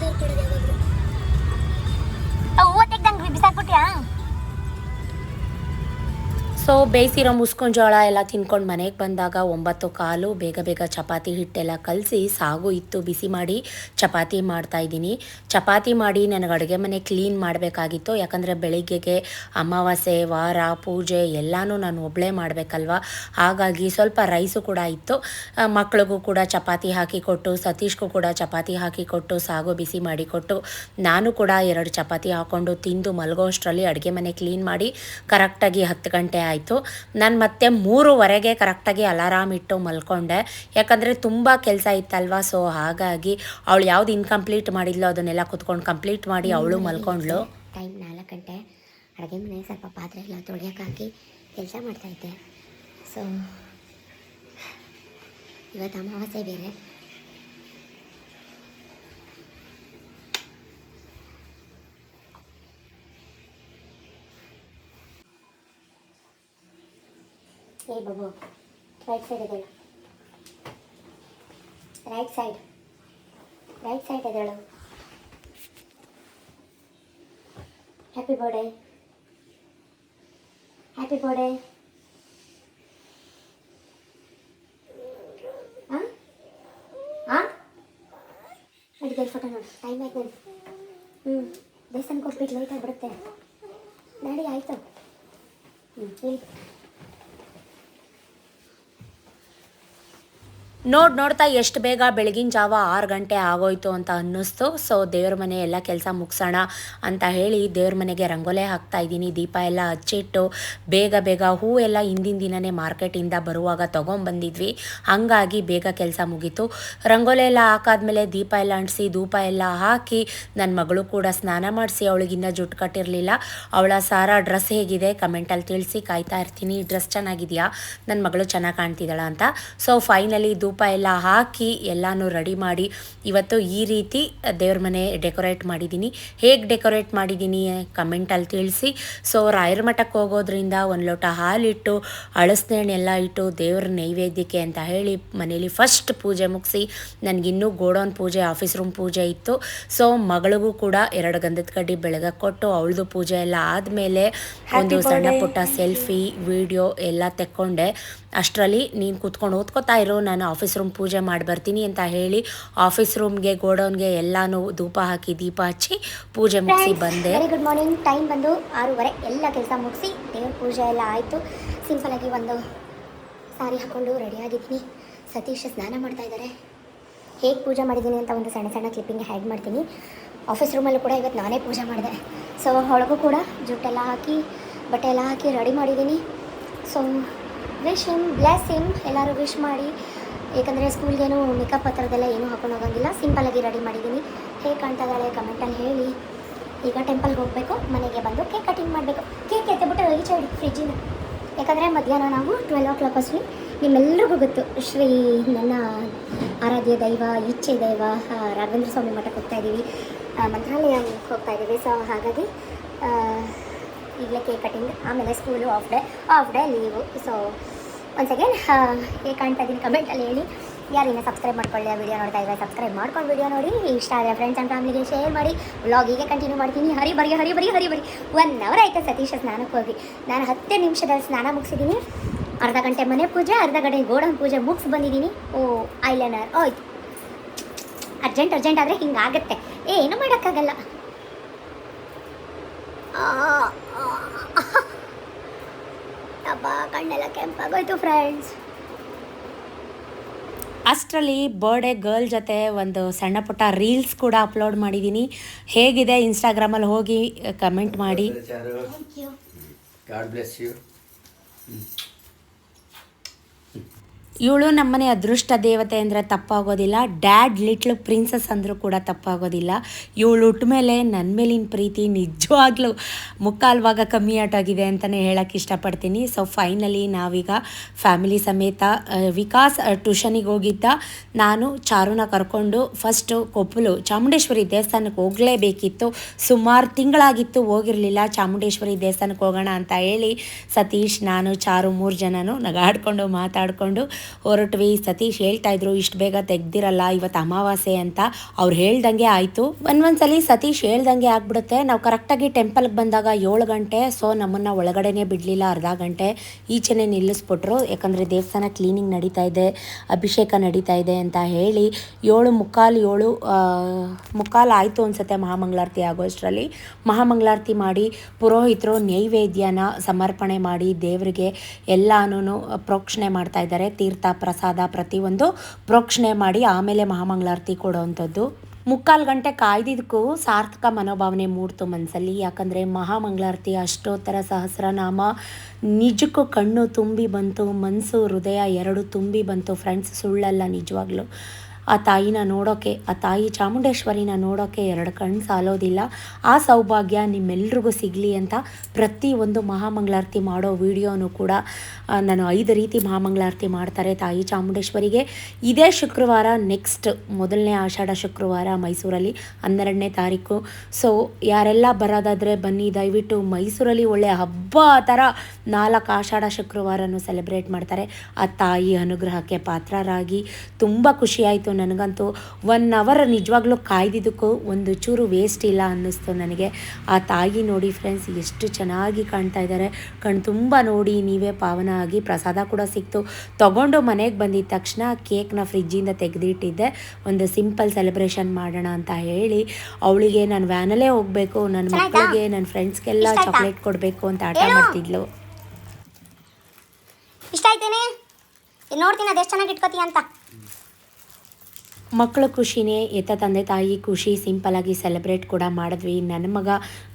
ಹೂವು ತೆಗ್ದಂಗೆ ಬಿಸಾಕ್ಬಿಟ್ಯಾ? ಸೊ ಬೇಯಿಸಿರೋ ಮುಸ್ಕೊಂಡು ಜೋಳ ಎಲ್ಲ ತಿನ್ಕೊಂಡು ಮನೆಗೆ ಬಂದಾಗ ಒಂಬತ್ತು ಕಾಲು ಬೇಗ ಬೇಗ ಚಪಾತಿ ಹಿಟ್ಟೆಲ್ಲ ಕಲಸಿ ಸಾಗು ಇತ್ತು ಬಿಸಿ ಮಾಡಿ ಚಪಾತಿ ಮಾಡ್ತಾ ಇದ್ದೀನಿ. ಚಪಾತಿ ಮಾಡಿ ನನಗೆ ಅಡುಗೆ ಮನೆ ಕ್ಲೀನ್ ಮಾಡಬೇಕಾಗಿತ್ತು. ಯಾಕಂದರೆ ಬೆಳಿಗ್ಗೆಗೆ ಅಮಾವಾಸ್ಯೆ, ವಾರ, ಪೂಜೆ ಎಲ್ಲನೂ ನಾನು ಒಬ್ಬಳೇ ಮಾಡಬೇಕಲ್ವ? ಹಾಗಾಗಿ ಸ್ವಲ್ಪ ರೈಸು ಕೂಡ ಇತ್ತು. ಮಕ್ಳಿಗೂ ಕೂಡ ಚಪಾತಿ ಹಾಕಿ ಕೊಟ್ಟು, ಸತೀಶ್ಗೂ ಕೂಡ ಚಪಾತಿ ಹಾಕಿ ಕೊಟ್ಟು, ಸಾಗು ಬಿಸಿ ಮಾಡಿ ಕೊಟ್ಟು ನಾನು ಕೂಡ ಎರಡು ಚಪಾತಿ ಹಾಕ್ಕೊಂಡು ತಿಂದು ಮಲಗೋ ಅಷ್ಟರಲ್ಲಿ ಅಡುಗೆ ಮನೆ ಕ್ಲೀನ್ ಮಾಡಿ ಕರೆಕ್ಟಾಗಿ ಹತ್ತು ಗಂಟೆ ಆಯಿತು. ನಾನು ಮತ್ತೆ ಮೂರುವರೆಗೆ ಕರೆಕ್ಟಾಗಿ ಅಲಾರಾಮ್ ಇಟ್ಟು ಮಲ್ಕೊಂಡೆ. ಯಾಕಂದರೆ ತುಂಬ ಕೆಲಸ ಇತ್ತಲ್ವ? ಸೊ ಹಾಗಾಗಿ ಅವಳು ಯಾವ್ದು ಇನ್ಕಂಪ್ಲೀಟ್ ಮಾಡಿದ್ಲೋ ಅದನ್ನೆಲ್ಲ ಕುತ್ಕೊಂಡು ಕಂಪ್ಲೀಟ್ ಮಾಡಿ ಅವಳು ಮಲ್ಕೊಂಡ್ಳು. ಟೈಮ್ ನಾಲ್ಕು ಗಂಟೆ. ಅಡುಗೆ ಮನೆ ಸ್ವಲ್ಪ ಪಾತ್ರೆ ಎಲ್ಲ ತೊಳೆಯೋಕೆ ಹಾಕಿ ಕೆಲಸ ಮಾಡ್ತಾಯಿದ್ದೆ ಸೊ ಇವತ್ತು ಅಮಾವಾಸ್ಯೆ ಬೇರೆ. ಏ ಬಾಬು ರೈಟ್ ಸೈಡ್ ಇದೆಯಲ್ಲ ರೈಟ್ ಸೈಡ್ ರೈಟ್ ಸೈಡ್ ಇದೆಯಳು ಹ್ಯಾಪಿ ಬರ್ಡೇ ಹ್ಯಾಪಿ ಬರ್ಡೇ ಹಾಂ ಹಾಂ ಅಡಿಗೆ ಫೋಟೋ ನೋಡಿ. ಟೈಮ್ ಆಯ್ತು ಹ್ಞೂ ದೇವಸ್ಥಾನಕ್ಕೆ ಹೋಗ್ಬಿಟ್ಟು ಲೇಟ್ ಆಗಿಬಿಡುತ್ತೆ ಡ್ಯಾಡಿ ಆಯಿತು. ಹ್ಞೂ ಹೇಳಿ. ನೋಡ್ ನೋಡ್ತಾ ಎಷ್ಟು ಬೇಗ ಬೆಳಗಿನ ಜಾವ ಆರು ಗಂಟೆ ಆಗೋಯ್ತು ಅಂತ ಅನ್ನಿಸ್ತು. ಸೊ ದೇವ್ರ ಮನೆ ಎಲ್ಲ ಕೆಲಸ ಮುಗಿಸೋಣ ಅಂತ ಹೇಳಿ ದೇವ್ರ ಮನೆಗೆ ರಂಗೋಲೆ ಹಾಕ್ತಾ ಇದ್ದೀನಿ. ದೀಪ ಎಲ್ಲ ಹಚ್ಚಿಟ್ಟು ಬೇಗ ಬೇಗ ಹೂ ಎಲ್ಲ ಹಿಂದಿನ ದಿನನೇ ಮಾರ್ಕೆಟಿಂದ ಬರುವಾಗ ತೊಗೊಂಬಂದಿದ್ವಿ. ಹಾಗಾಗಿ ಬೇಗ ಕೆಲಸ ಮುಗೀತು. ರಂಗೋಲೆ ಎಲ್ಲ ಹಾಕಾದ್ಮೇಲೆ ದೀಪ ಎಲ್ಲ ಅಂಟಿಸಿ, ಧೂಪ ಎಲ್ಲ ಹಾಕಿ ನನ್ನ ಮಗಳು ಕೂಡ ಸ್ನಾನ ಮಾಡಿಸಿ ಅವಳಿಗಿನ್ನ ಜುಟ್ಟು ಕಟ್ಟಿರಲಿಲ್ಲ. ಅವಳ ಸಾರಾ ಡ್ರೆಸ್ ಹೇಗಿದೆ ಕಮೆಂಟಲ್ಲಿ ತಿಳಿಸಿ ಕಾಯ್ತಾ ಇರ್ತೀನಿ. ಡ್ರೆಸ್ ಚೆನ್ನಾಗಿದೆಯಾ? ನನ್ನ ಮಗಳು ಚೆನ್ನಾಗಿ ಕಾಣ್ತಿದ್ದಾಳ ಅಂತ. ಸೊ ಫೈನಲಿ ಧೂಪ ಎಲ್ಲ ಹಾಕಿ ಎಲ್ಲನೂ ರೆಡಿ ಮಾಡಿ ಇವತ್ತು ಈ ರೀತಿ ದೇವ್ರ ಮನೆ ಡೆಕೋರೇಟ್ ಮಾಡಿದ್ದೀನಿ. ಹೇಗೆ ಡೆಕೋರೇಟ್ ಮಾಡಿದ್ದೀನಿ ಕಮೆಂಟಲ್ಲಿ ತಿಳಿಸಿ. ಸೊ ರಾಯರ ಮಠಕ್ಕೆ ಹೋಗೋದ್ರಿಂದ ಒಂದು ಲೋಟ ಹಾಲಿಟ್ಟು ಅಳಸ್ನೆಣ್ಣೆಲ್ಲ ಇಟ್ಟು ದೇವ್ರ ನೈವೇದ್ಯಕ್ಕೆ ಅಂತ ಹೇಳಿ ಮನೇಲಿ ಫಸ್ಟ್ ಪೂಜೆ ಮುಗಿಸಿ ನನಗಿನ್ನೂ ಗೋಡೌನ್ ಪೂಜೆ ಆಫೀಸ್ ರೂಮ್ ಪೂಜೆ ಇತ್ತು. ಸೊ ಮಗಳಿಗೂ ಕೂಡ ಎರಡು ಗಂಧದ ಕಡ್ಡಿ ಬೆಳಗ್ಗೆ ಕೊಟ್ಟು ಅವಳದು ಪೂಜೆ ಎಲ್ಲ ಆದಮೇಲೆ ಒಂದು ಸಣ್ಣ ಪುಟ್ಟ ಸೆಲ್ಫಿ ವಿಡಿಯೋ ಎಲ್ಲ ತೆಕ್ಕೊಂಡೆ. ಅಷ್ಟರಲ್ಲಿ ನೀನು ಕೂತ್ಕೊಂಡು ಓದ್ಕೋತಾ ಇರೋ ನಾನು ಆಫೀಸ್ ರೂಮ್ ಪೂಜೆ ಮಾಡಿ ಬರ್ತೀನಿ ಅಂತ ಹೇಳಿ ಆಫೀಸ್ ರೂಮ್ಗೆ ಗೋಡೌನ್ಗೆ ಎಲ್ಲಾನು ಧೂಪ ಹಾಕಿ ದೀಪ ಹಚ್ಚಿ ಪೂಜೆ ಮುಗಿಸಿ ಬಂದೆ. ವೆರಿ ಗುಡ್ ಮಾರ್ನಿಂಗ್ ಟೈಮ್ ಬಂದು ಆರೂವರೆ. ಎಲ್ಲ ಕೆಲಸ ಮುಗಿಸಿ ದೇವ್ರ ಪೂಜೆ ಎಲ್ಲ ಆಯಿತು. ಆಗಿ ಒಂದು ಸಾರಿ ಹಾಕ್ಕೊಂಡು ರೆಡಿಯಾಗಿದ್ದೀನಿ ಸತೀಶ್ ಸ್ನಾನ ಮಾಡ್ತಾ ಇದ್ದಾರೆ. ಹೇಗೆ ಪೂಜೆ ಮಾಡಿದ್ದೀನಿ ಅಂತ ಒಂದು ಸಣ್ಣ ಸಣ್ಣ ಕ್ಲಿಪ್ಪಿಂಗ್ ಹ್ಯಾಡ್ ಮಾಡ್ತೀನಿ. ಆಫೀಸ್ ರೂಮಲ್ಲೂ ಕೂಡ ಇವತ್ತು ನಾನೇ ಪೂಜೆ ಮಾಡಿದೆ. ಸೊ ಒಳಗೂ ಕೂಡ ಜುಟ್ಟೆಲ್ಲ ಹಾಕಿ ಬಟ್ಟೆ ಎಲ್ಲ ಹಾಕಿ ರೆಡಿ ಮಾಡಿದ್ದೀನಿ. So wish him bless him ಎಲ್ಲರೂ ವಿಶ್ ಮಾಡಿ. ಏಕೆಂದರೆ ಸ್ಕೂಲ್ಗೇನು ಮೇಕಪ್ ಹತ್ರದೆಲ್ಲ ಏನೂ ಹಾಕೊಂಡು ಹೋಗಂಗಿಲ್ಲ. ಸಿಂಪಲಾಗಿ ರೆಡಿ ಮಾಡಿದ್ದೀನಿ. ಹೇಗೆ ಕಾಣ್ತಾ ಇದ್ದಾಳೆ ಕಮೆಂಟಲ್ಲಿ ಹೇಳಿ. ಈಗ ಟೆಂಪಲ್ಗೆ ಹೋಗಬೇಕು ಮನೆಗೆ ಬಂದು ಕೇಕ್ ಕಟಿಂಗ್ ಮಾಡಬೇಕು. ಕೇಕ್ ಎತ್ತಿಬಿಟ್ಟು ಈಚೆ ಇಡಿ ಫ್ರಿಜ್ಜಿನ ಯಾಕಂದರೆ ಮಧ್ಯಾಹ್ನ ನಾವು ಟ್ವೆಲ್ ಓ ಕ್ಲಾಕ್ ಅಷ್ಟು. ನಿಮ್ಮೆಲ್ಲರಿಗೂ ಗೊತ್ತು ಶ್ರೀ ನನ್ನ ಆರಾಧ್ಯ ದೈವ ಇಚ್ಛೆ ದೈವ ಆ, ರಾಘವೇಂದ್ರ ಸ್ವಾಮಿ ಮಠಕ್ಕೆ ಹೋಗ್ತಾ ಇದ್ದೀವಿ ಆ, ಮಂತ್ರಾಲಯ ಹೋಗ್ತಾ ಇದ್ದೀವಿ ಸೊ ಹಾಗಾಗಿ ಆ, ಈಗಲೇ ಕೇಕ್ ಕಟಿಂಗ್ ಆಮೇಲೆ school off day off day leave so once again ಹೇಗೆ ಕಾಣ್ತಾ ಇದ್ದೀನಿ ಕಮೆಂಟಲ್ಲಿ ಹೇಳಿ. ಯಾರಿನ ಸಬ್ಸ್ಕ್ರೈಬ್ ಮಾಡ್ಕೊಳ್ಳಿ ಆ ವಿಡಿಯೋ ನೋಡ್ತಾ ಇದ್ದಾರೆ ಸಬ್ಸ್ಕ್ರೈಬ್ ಮಾಡ್ಕೊಂಡು ವಿಡಿಯೋ ನೋಡಿ. ಇಷ್ಟ ಆದರೆ ಫ್ರೆಂಡ್ಸ್ ಆ್ಯಂಡ್ ಫ್ಯಾಮಿಲಿಗೆ ಶೇರ್ ಮಾಡಿ. ವ್ಲಾಗ್ ಹೀಗೆ ಕಂಟಿನ್ಯೂ ಮಾಡ್ತೀನಿ. ಹರಿ ಬರಿ ಹರಿ ಬರಿ ಹರಿ ಬರಿ. ಒನ್ ಅವರ್ ಆಯಿತು ಸತೀಶ ಸ್ನಾನಕ್ಕೆ ಹೋಗಿ. ನಾನು ಹತ್ತೇ ನಿಮಿಷದಲ್ಲಿ ಸ್ನಾನ ಮುಗಿಸಿದ್ದೀನಿ. ಅರ್ಧ ಗಂಟೆ ಮನೆ ಪೂಜೆ, ಅರ್ಧ ಗಂಟೆ ಗೋಡನ್ ಪೂಜೆ ಮುಗಿಸ್ ಬಂದಿದ್ದೀನಿ. ಓ ಐಲೈನರ್ ಓಯ್ತು ಅರ್ಜೆಂಟ್ ಅರ್ಜೆಂಟ್ ಆದರೆ ಹಿಂಗಾಗತ್ತೆ ಏನು ಮಾಡೋಕ್ಕಾಗಲ್ಲ. ಆ, ಆ, ಅಬ್ಬ ಕಣ್ಣೆಲ್ಲ ಕೆಂಪಾಗೋಯ್ತು ಫ್ರೆಂಡ್ಸ್ ಅಷ್ಟರಲ್ಲಿ ಬರ್ಡೇ ಗರ್ಲ್ ಜೊತೆ ಒಂದು ಸಣ್ಣ ಪುಟ್ಟ ರೀಲ್ಸ್ ಕೂಡ ಅಪ್ಲೋಡ್ ಮಾಡಿದ್ದೀನಿ ಹೇಗಿದೆ ಇನ್ಸ್ಟಾಗ್ರಾಮಲ್ಲಿ ಹೋಗಿ ಕಮೆಂಟ್ ಮಾಡಿ. ಚಾರು ಗಾಡ್ ಬ್ಲೆಸ್ ಯು ಇವಳು ನಮ್ಮನೆ ಅದೃಷ್ಟ ದೇವತೆ ಅಂದರೆ ತಪ್ಪಾಗೋದಿಲ್ಲ. ಡ್ಯಾಡ್ ಲಿಟ್ಲ್ ಪ್ರಿನ್ಸಸ್ ಅಂದರೂ ಕೂಡ ತಪ್ಪಾಗೋದಿಲ್ಲ. ಇವಳು ಹುಟ್ಟ ಮೇಲೆ ನನ್ನ ಮೇಲಿನ ಪ್ರೀತಿ ನಿಜವಾಗ್ಲೂ ಮುಕ್ಕಾಲು ಭಾಗ ಕಮ್ಮಿ ಆಟಾಗಿದೆ ಅಂತಲೇ ಹೇಳೋಕ್ಕೆ ಇಷ್ಟಪಡ್ತೀನಿ. ಸೊ ಫೈನಲಿ ನಾವೀಗ ಫ್ಯಾಮಿಲಿ ಸಮೇತ ವಿಕಾಸ್ ಟ್ಯೂಷನಿಗೆ ಹೋಗಿದ್ದ. ನಾನು ಚಾರುನ ಕರ್ಕೊಂಡು ಫಸ್ಟು ಕೊಪ್ಪಲು ಚಾಮುಂಡೇಶ್ವರಿ ದೇವಸ್ಥಾನಕ್ಕೆ ಹೋಗಲೇಬೇಕಿತ್ತು. ಸುಮಾರು ತಿಂಗಳಾಗಿತ್ತು ಹೋಗಿರಲಿಲ್ಲ. ಚಾಮುಂಡೇಶ್ವರಿ ದೇವಸ್ಥಾನಕ್ಕೆ ಹೋಗೋಣ ಅಂತ ಹೇಳಿ ಸತೀಶ್, ನಾನು, ಚಾರು ಮೂರು ಜನನು ನಗಾಡ್ಕೊಂಡು ಮಾತಾಡಿಕೊಂಡು ಹೊರಟ್ವಿ. ಸತೀಶ್ ಹೇಳ್ತಾ ಇದ್ರು, ಇಷ್ಟು ಬೇಗ ತೆಗ್ದಿರಲ್ಲ ಇವತ್ತು ಅಮಾವಾಸ್ಯೆ ಅಂತ. ಅವ್ರು ಹೇಳ್ದಂಗೆ ಆಯಿತು. ಒಂದೊಂದ್ಸಲಿ ಸತೀಶ್ ಹೇಳ್ದಂಗೆ ಆಗ್ಬಿಡುತ್ತೆ. ನಾವು ಕರೆಕ್ಟಾಗಿ ಟೆಂಪಲ್ಗೆ ಬಂದಾಗ ಏಳು ಗಂಟೆ, ಸೊ ನಮ್ಮನ್ನು ಒಳಗಡೆನೇ ಬಿಡಲಿಲ್ಲ ಅರ್ಧ ಗಂಟೆ. ಈಚೆನೇ ನಿಲ್ಲಿಸ್ಬಿಟ್ರು. ಯಾಕಂದರೆ ದೇವಸ್ಥಾನ ಕ್ಲೀನಿಂಗ್ ನಡೀತಾ ಇದೆ, ಅಭಿಷೇಕ ನಡೀತಾ ಇದೆ ಅಂತ ಹೇಳಿ ಏಳು ಮುಕ್ಕಾಲು ಏಳು ಮುಕ್ಕಾಲು ಆಯಿತು ಅನ್ಸುತ್ತೆ ಮಹಾಮಂಗಳಾರತಿ ಆಗೋಷ್ಟರಲ್ಲಿ ಮಹಾಮಂಗಳಾರತಿ ಮಾಡಿ ಪುರೋಹಿತರು ನೈವೇದ್ಯನ ಸಮರ್ಪಣೆ ಮಾಡಿ ದೇವರಿಗೆ ಎಲ್ಲಾನು ಪ್ರೋಕ್ಷಣೆ ಮಾಡ್ತಾ ಇದ್ದಾರೆ. ತೀರ್ಥ ಪ್ರಸಾದ ಪ್ರತಿಯೊಂದು ಪ್ರೋಕ್ಷಣೆ ಮಾಡಿ ಆಮೇಲೆ ಮಹಾಮಂಗಳಾರತಿ ಕೊಡೋವಂಥದ್ದು. ಮುಕ್ಕಾಲು ಗಂಟೆ ಕಾಯ್ದಿದ್ದಕ್ಕೂ ಸಾರ್ಥಕ ಮನೋಭಾವನೆ ಮೂಡ್ತು ಮನಸ್ಸಲ್ಲಿ ಯಾಕಂದರೆ ಮಹಾಮಂಗಳಾರತಿ ಅಷ್ಟೋತ್ತರ ಸಹಸ್ರನಾಮ ನಿಜಕ್ಕೂ ಕಣ್ಣು ತುಂಬಿ ಬಂತು ಮನಸ್ಸು ಹೃದಯ ಎರಡು ತುಂಬಿ ಬಂತು. ಫ್ರೆಂಡ್ಸ್, ಸುಳ್ಳಲ್ಲ ನಿಜವಾಗ್ಲೂ. ಆ ತಾಯಿನ ನೋಡೋಕ್ಕೆ ಆ ತಾಯಿ ಚಾಮುಂಡೇಶ್ವರಿನ ನೋಡೋಕ್ಕೆ ಎರಡು ಕಣ್ಣು ಸಾಲೋದಿಲ್ಲ. ಆ ಸೌಭಾಗ್ಯ ನಿಮ್ಮೆಲ್ರಿಗೂ ಸಿಗಲಿ ಅಂತ ಪ್ರತಿ ಒಂದು ಮಹಾಮಂಗಳಾರತಿ ಮಾಡೋ ವಿಡಿಯೋನು ಕೂಡ ನಾನು ಐದು ರೀತಿ ಮಹಾಮಂಗಳಾರತಿ ಮಾಡ್ತಾರೆ ತಾಯಿ ಚಾಮುಂಡೇಶ್ವರಿಗೆ. ಇದೇ ಶುಕ್ರವಾರ, ನೆಕ್ಸ್ಟ್ ಮೊದಲನೇ ಆಷಾಢ ಶುಕ್ರವಾರ ಮೈಸೂರಲ್ಲಿ, ಹನ್ನೆರಡನೇ ತಾರೀಕು. ಸೊ ಯಾರೆಲ್ಲ ಬರೋದಾದರೆ ಬನ್ನಿ, ದಯವಿಟ್ಟು ಮೈಸೂರಲ್ಲಿ ಒಳ್ಳೆಯ ಹಬ್ಬ ಆ ಥರ ನಾಲ್ಕು ಆಷಾಢ ಶುಕ್ರವಾರನೂ ಸೆಲೆಬ್ರೇಟ್ ಮಾಡ್ತಾರೆ. ಆ ತಾಯಿ ಅನುಗ್ರಹಕ್ಕೆ ಪಾತ್ರರಾಗಿ. ತುಂಬ ಖುಷಿಯಾಯಿತು. ನನಗಂತೂ ಒನ್ ಅವರ್ ನಿಜವಾಗ್ಲೂ ಕಾಯ್ದಿದ್ದಕ್ಕೂ ಒಂದು ಚೂರು ವೇಸ್ಟ್ ಇಲ್ಲ ಅನ್ನಿಸ್ತು ನನಗೆ. ಆ ತಾಯಿ ನೋಡಿ ಫ್ರೆಂಡ್ಸ್ ಎಷ್ಟು ಚೆನ್ನಾಗಿ ಕಾಣ್ತಾ ಇದ್ದಾರೆ. ಕಣ್ ತುಂಬ ನೋಡಿ ನೀವೇ ಪಾವನ ಆಗಿ ಪ್ರಸಾದ ಕೂಡ ಸಿಕ್ತು. ತಗೊಂಡು ಮನೆಗೆ ಬಂದಿದ್ದ ತಕ್ಷಣ ಕೇಕ್ನ ಫ್ರಿಜ್ಜಿಂದ ತೆಗೆದಿಟ್ಟಿದ್ದೆ. ಒಂದು ಸಿಂಪಲ್ ಸೆಲೆಬ್ರೇಷನ್ ಮಾಡೋಣ ಅಂತ ಹೇಳಿ ಅವಳಿಗೆ ನಾನು ವ್ಯಾನಲ್ಲೇ ಹೋಗಬೇಕು ನನ್ನ ಮಕ್ಕಳಿಗೆ ನನ್ನ ಫ್ರೆಂಡ್ಸ್ಗೆಲ್ಲ? ಚಾಕ್ಲೇಟ್ ಕೊಡಬೇಕು ಅಂತ ಆಟ ಮಾಡ್ತಿದ್ಲು. ಇಷ್ಟ ಆಯ್ತೇನೆ? ನೋಡ್ತೀನಿ ಅದೆಷ್ಟು ಚೆನ್ನಾಗಿ ಇಟ್ಕೋತೀಯ ಅಂತ. ಮಕ್ಕಳ ಖುಷಿನೇ, ಎತ್ತ ತಂದೆ ತಾಯಿ ಖುಷಿ ಸಿಂಪಲಾಗಿ ಸೆಲೆಬ್ರೇಟ್ ಕೂಡ ಮಾಡಿದ್ವಿ. ನನ್ನ ಮಗ,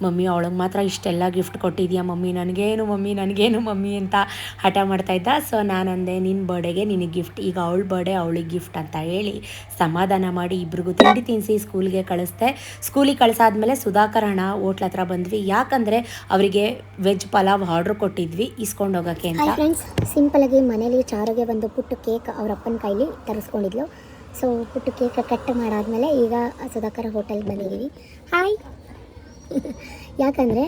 ಮಮ್ಮಿ, ಅವಳಿಗೆ ಮಾತ್ರ ಇಷ್ಟೆಲ್ಲ ಗಿಫ್ಟ್ ಕೊಟ್ಟಿದ್ಯಾ ಮಮ್ಮಿ? ನನಗೇನು ಮಮ್ಮಿ ನನಗೇನು ಮಮ್ಮಿ? ಅಂತ ಹಠ ಮಾಡ್ತಾಯಿದ್ದ ಸೊ ನಾನು ಅಂದೆ ನಿನ್ನ ಬರ್ಡೇಗೆ ನಿನಗೆ ಗಿಫ್ಟ್, ಈಗ ಅವಳ ಬರ್ಡೇ ಅವಳಿಗೆ ಗಿಫ್ಟ್ ಅಂತ ಹೇಳಿ ಸಮಾಧಾನ ಮಾಡಿ ಇಬ್ರಿಗೂ ತಿಂಡಿ ತಿನ್ನಿಸಿ ಸ್ಕೂಲ್ಗೆ ಕಳಿಸ್ದೆ. ಸ್ಕೂಲಿಗೆ ಕಳಿಸಾದ್ಮೇಲೆ ಸುಧಾಕರ್ ಹಣ ಹೋಟ್ಲ ಹತ್ರ ಬಂದ್ವಿ. ಯಾಕಂದರೆ ಅವರಿಗೆ ವೆಜ್ ಪಲಾವ್ ಆರ್ಡ್ರ್ ಕೊಟ್ಟಿದ್ವಿ. ಇಸ್ಕೊಂಡು ಹೋಗೋಕ್ಕೆ ಅಂತ. ಫ್ರೆಂಡ್ಸ್ ಸಿಂಪಲಾಗಿ ಮನೇಲಿ ಚಾರಿಗೆ ಒಂದು ಪುಟ್ಟು ಕೇಕ್ ಅವರಪ್ಪನ ಕೈಲಿ ತರಿಸ್ಕೊಂಡಿದ್ಲು. ಸೊ ಪುಟ್ಟ ಕೇಕ್ ಕಟ್ ಮಾಡಾದಮೇಲೆ ಈಗ ಸುಧಾಕರ ಹೋಟೆಲ್ಗೆ ಬಂದಿದ್ದೀವಿ ಹಾಯ್ ಯಾಕಂದರೆ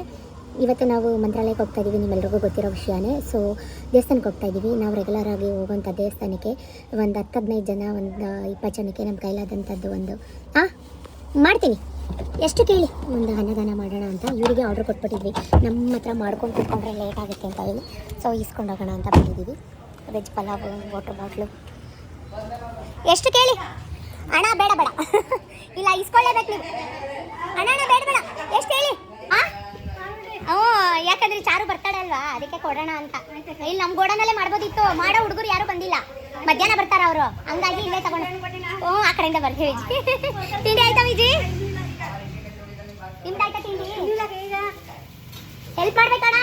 ಇವತ್ತು ನಾವು ಮಂತ್ರಾಲಯಕ್ಕೆ ಹೋಗ್ತಾ ಇದ್ದೀವಿ ನಿಮ್ಮೆಲ್ರಿಗೂ ಗೊತ್ತಿರೋ ವಿಷಯನೇ. ಸೊ ದೇವಸ್ಥಾನಕ್ಕೆ ಹೋಗ್ತಾ ಇದ್ದೀವಿ ನಾವು ರೆಗ್ಯುಲರ್ ಆಗಿ ಹೋಗೋಂಥ ದೇವಸ್ಥಾನಕ್ಕೆ ಒಂದು ಹತ್ತು ಹದಿನೈದು ಜನ, ಒಂದು ಇಪ್ಪತ್ತು ಜನಕ್ಕೆ ನಮ್ಮ ಕೈಲಾದಂಥದ್ದು ಒಂದು ಹಾಂ ಮಾಡ್ತೀನಿ. ಎಷ್ಟು ಕೇಳಿ? ಒಂದು ಅನ್ನದಾನ ಮಾಡೋಣ ಅಂತ. ಇವರಿಗೆ ಆರ್ಡ್ರ್ ಕೊಟ್ಬಿಟ್ಟಿದ್ವಿ. ನಮ್ಮ ಹತ್ರ ಮಾಡ್ಕೊಂಡು ಕೂತ್ಕೊಂಡ್ರೆ ಲೇಟ್ ಆಗುತ್ತೆ ಅಂತ ಹೇಳಿ. ಸೊ ಇಸ್ಕೊಂಡು ಹೋಗೋಣ ಅಂತ ಬಂದಿದ್ದೀವಿ ವೆಜ್ ಪಲಾವ್ ವಾಟರ್ ಬಾಟ್ಲು ಎಷ್ಟು ಕೇಳಿ? ಅಣ್ಣ ಬೇಡ ಬೇಡ. ಇಲ್ಲ ಇಸ್ಕೊಳ್ಳೇಬೇಕು ನೀವು. ಅಣ್ಣ ಬೇಡ ಬೇಡ. ಎಷ್ಟು ಹೇಳಿ ಹಾಂ ಹ್ಞೂ ಯಾಕಂದ್ರೆ ಚಾರು ಬರ್ತಾಳೆ ಅಲ್ವಾ? ಅದಕ್ಕೆ ಕೊಡೋಣ ಅಂತ. ಇಲ್ಲಿ ನಮ್ಮ ಗೋಡನಲ್ಲೇ ಮಾಡ್ಬೋದಿತ್ತು. ಮಾಡೋ ಹುಡುಗರು ಯಾರು ಬಂದಿಲ್ಲ. ಮಧ್ಯಾಹ್ನ ಬರ್ತಾರ ಅವರು. ಹಂಗಾಗಿ ಇಲ್ಲೇ ತಗೊಂಡು ಹ್ಞೂ ಆ ಕಡೆಯಿಂದ ಬರ್ತೀವಿ ವಿಜಿ ತಿಂಡಿ ಆಯ್ತಾ ವಿಜಿ? ನಿಮ್ದಾಯ್ತಾ ತಿಂಡಿ? ಹೆಲ್ಪ್ ಮಾಡ್ಬೇಕಣ್ಣ?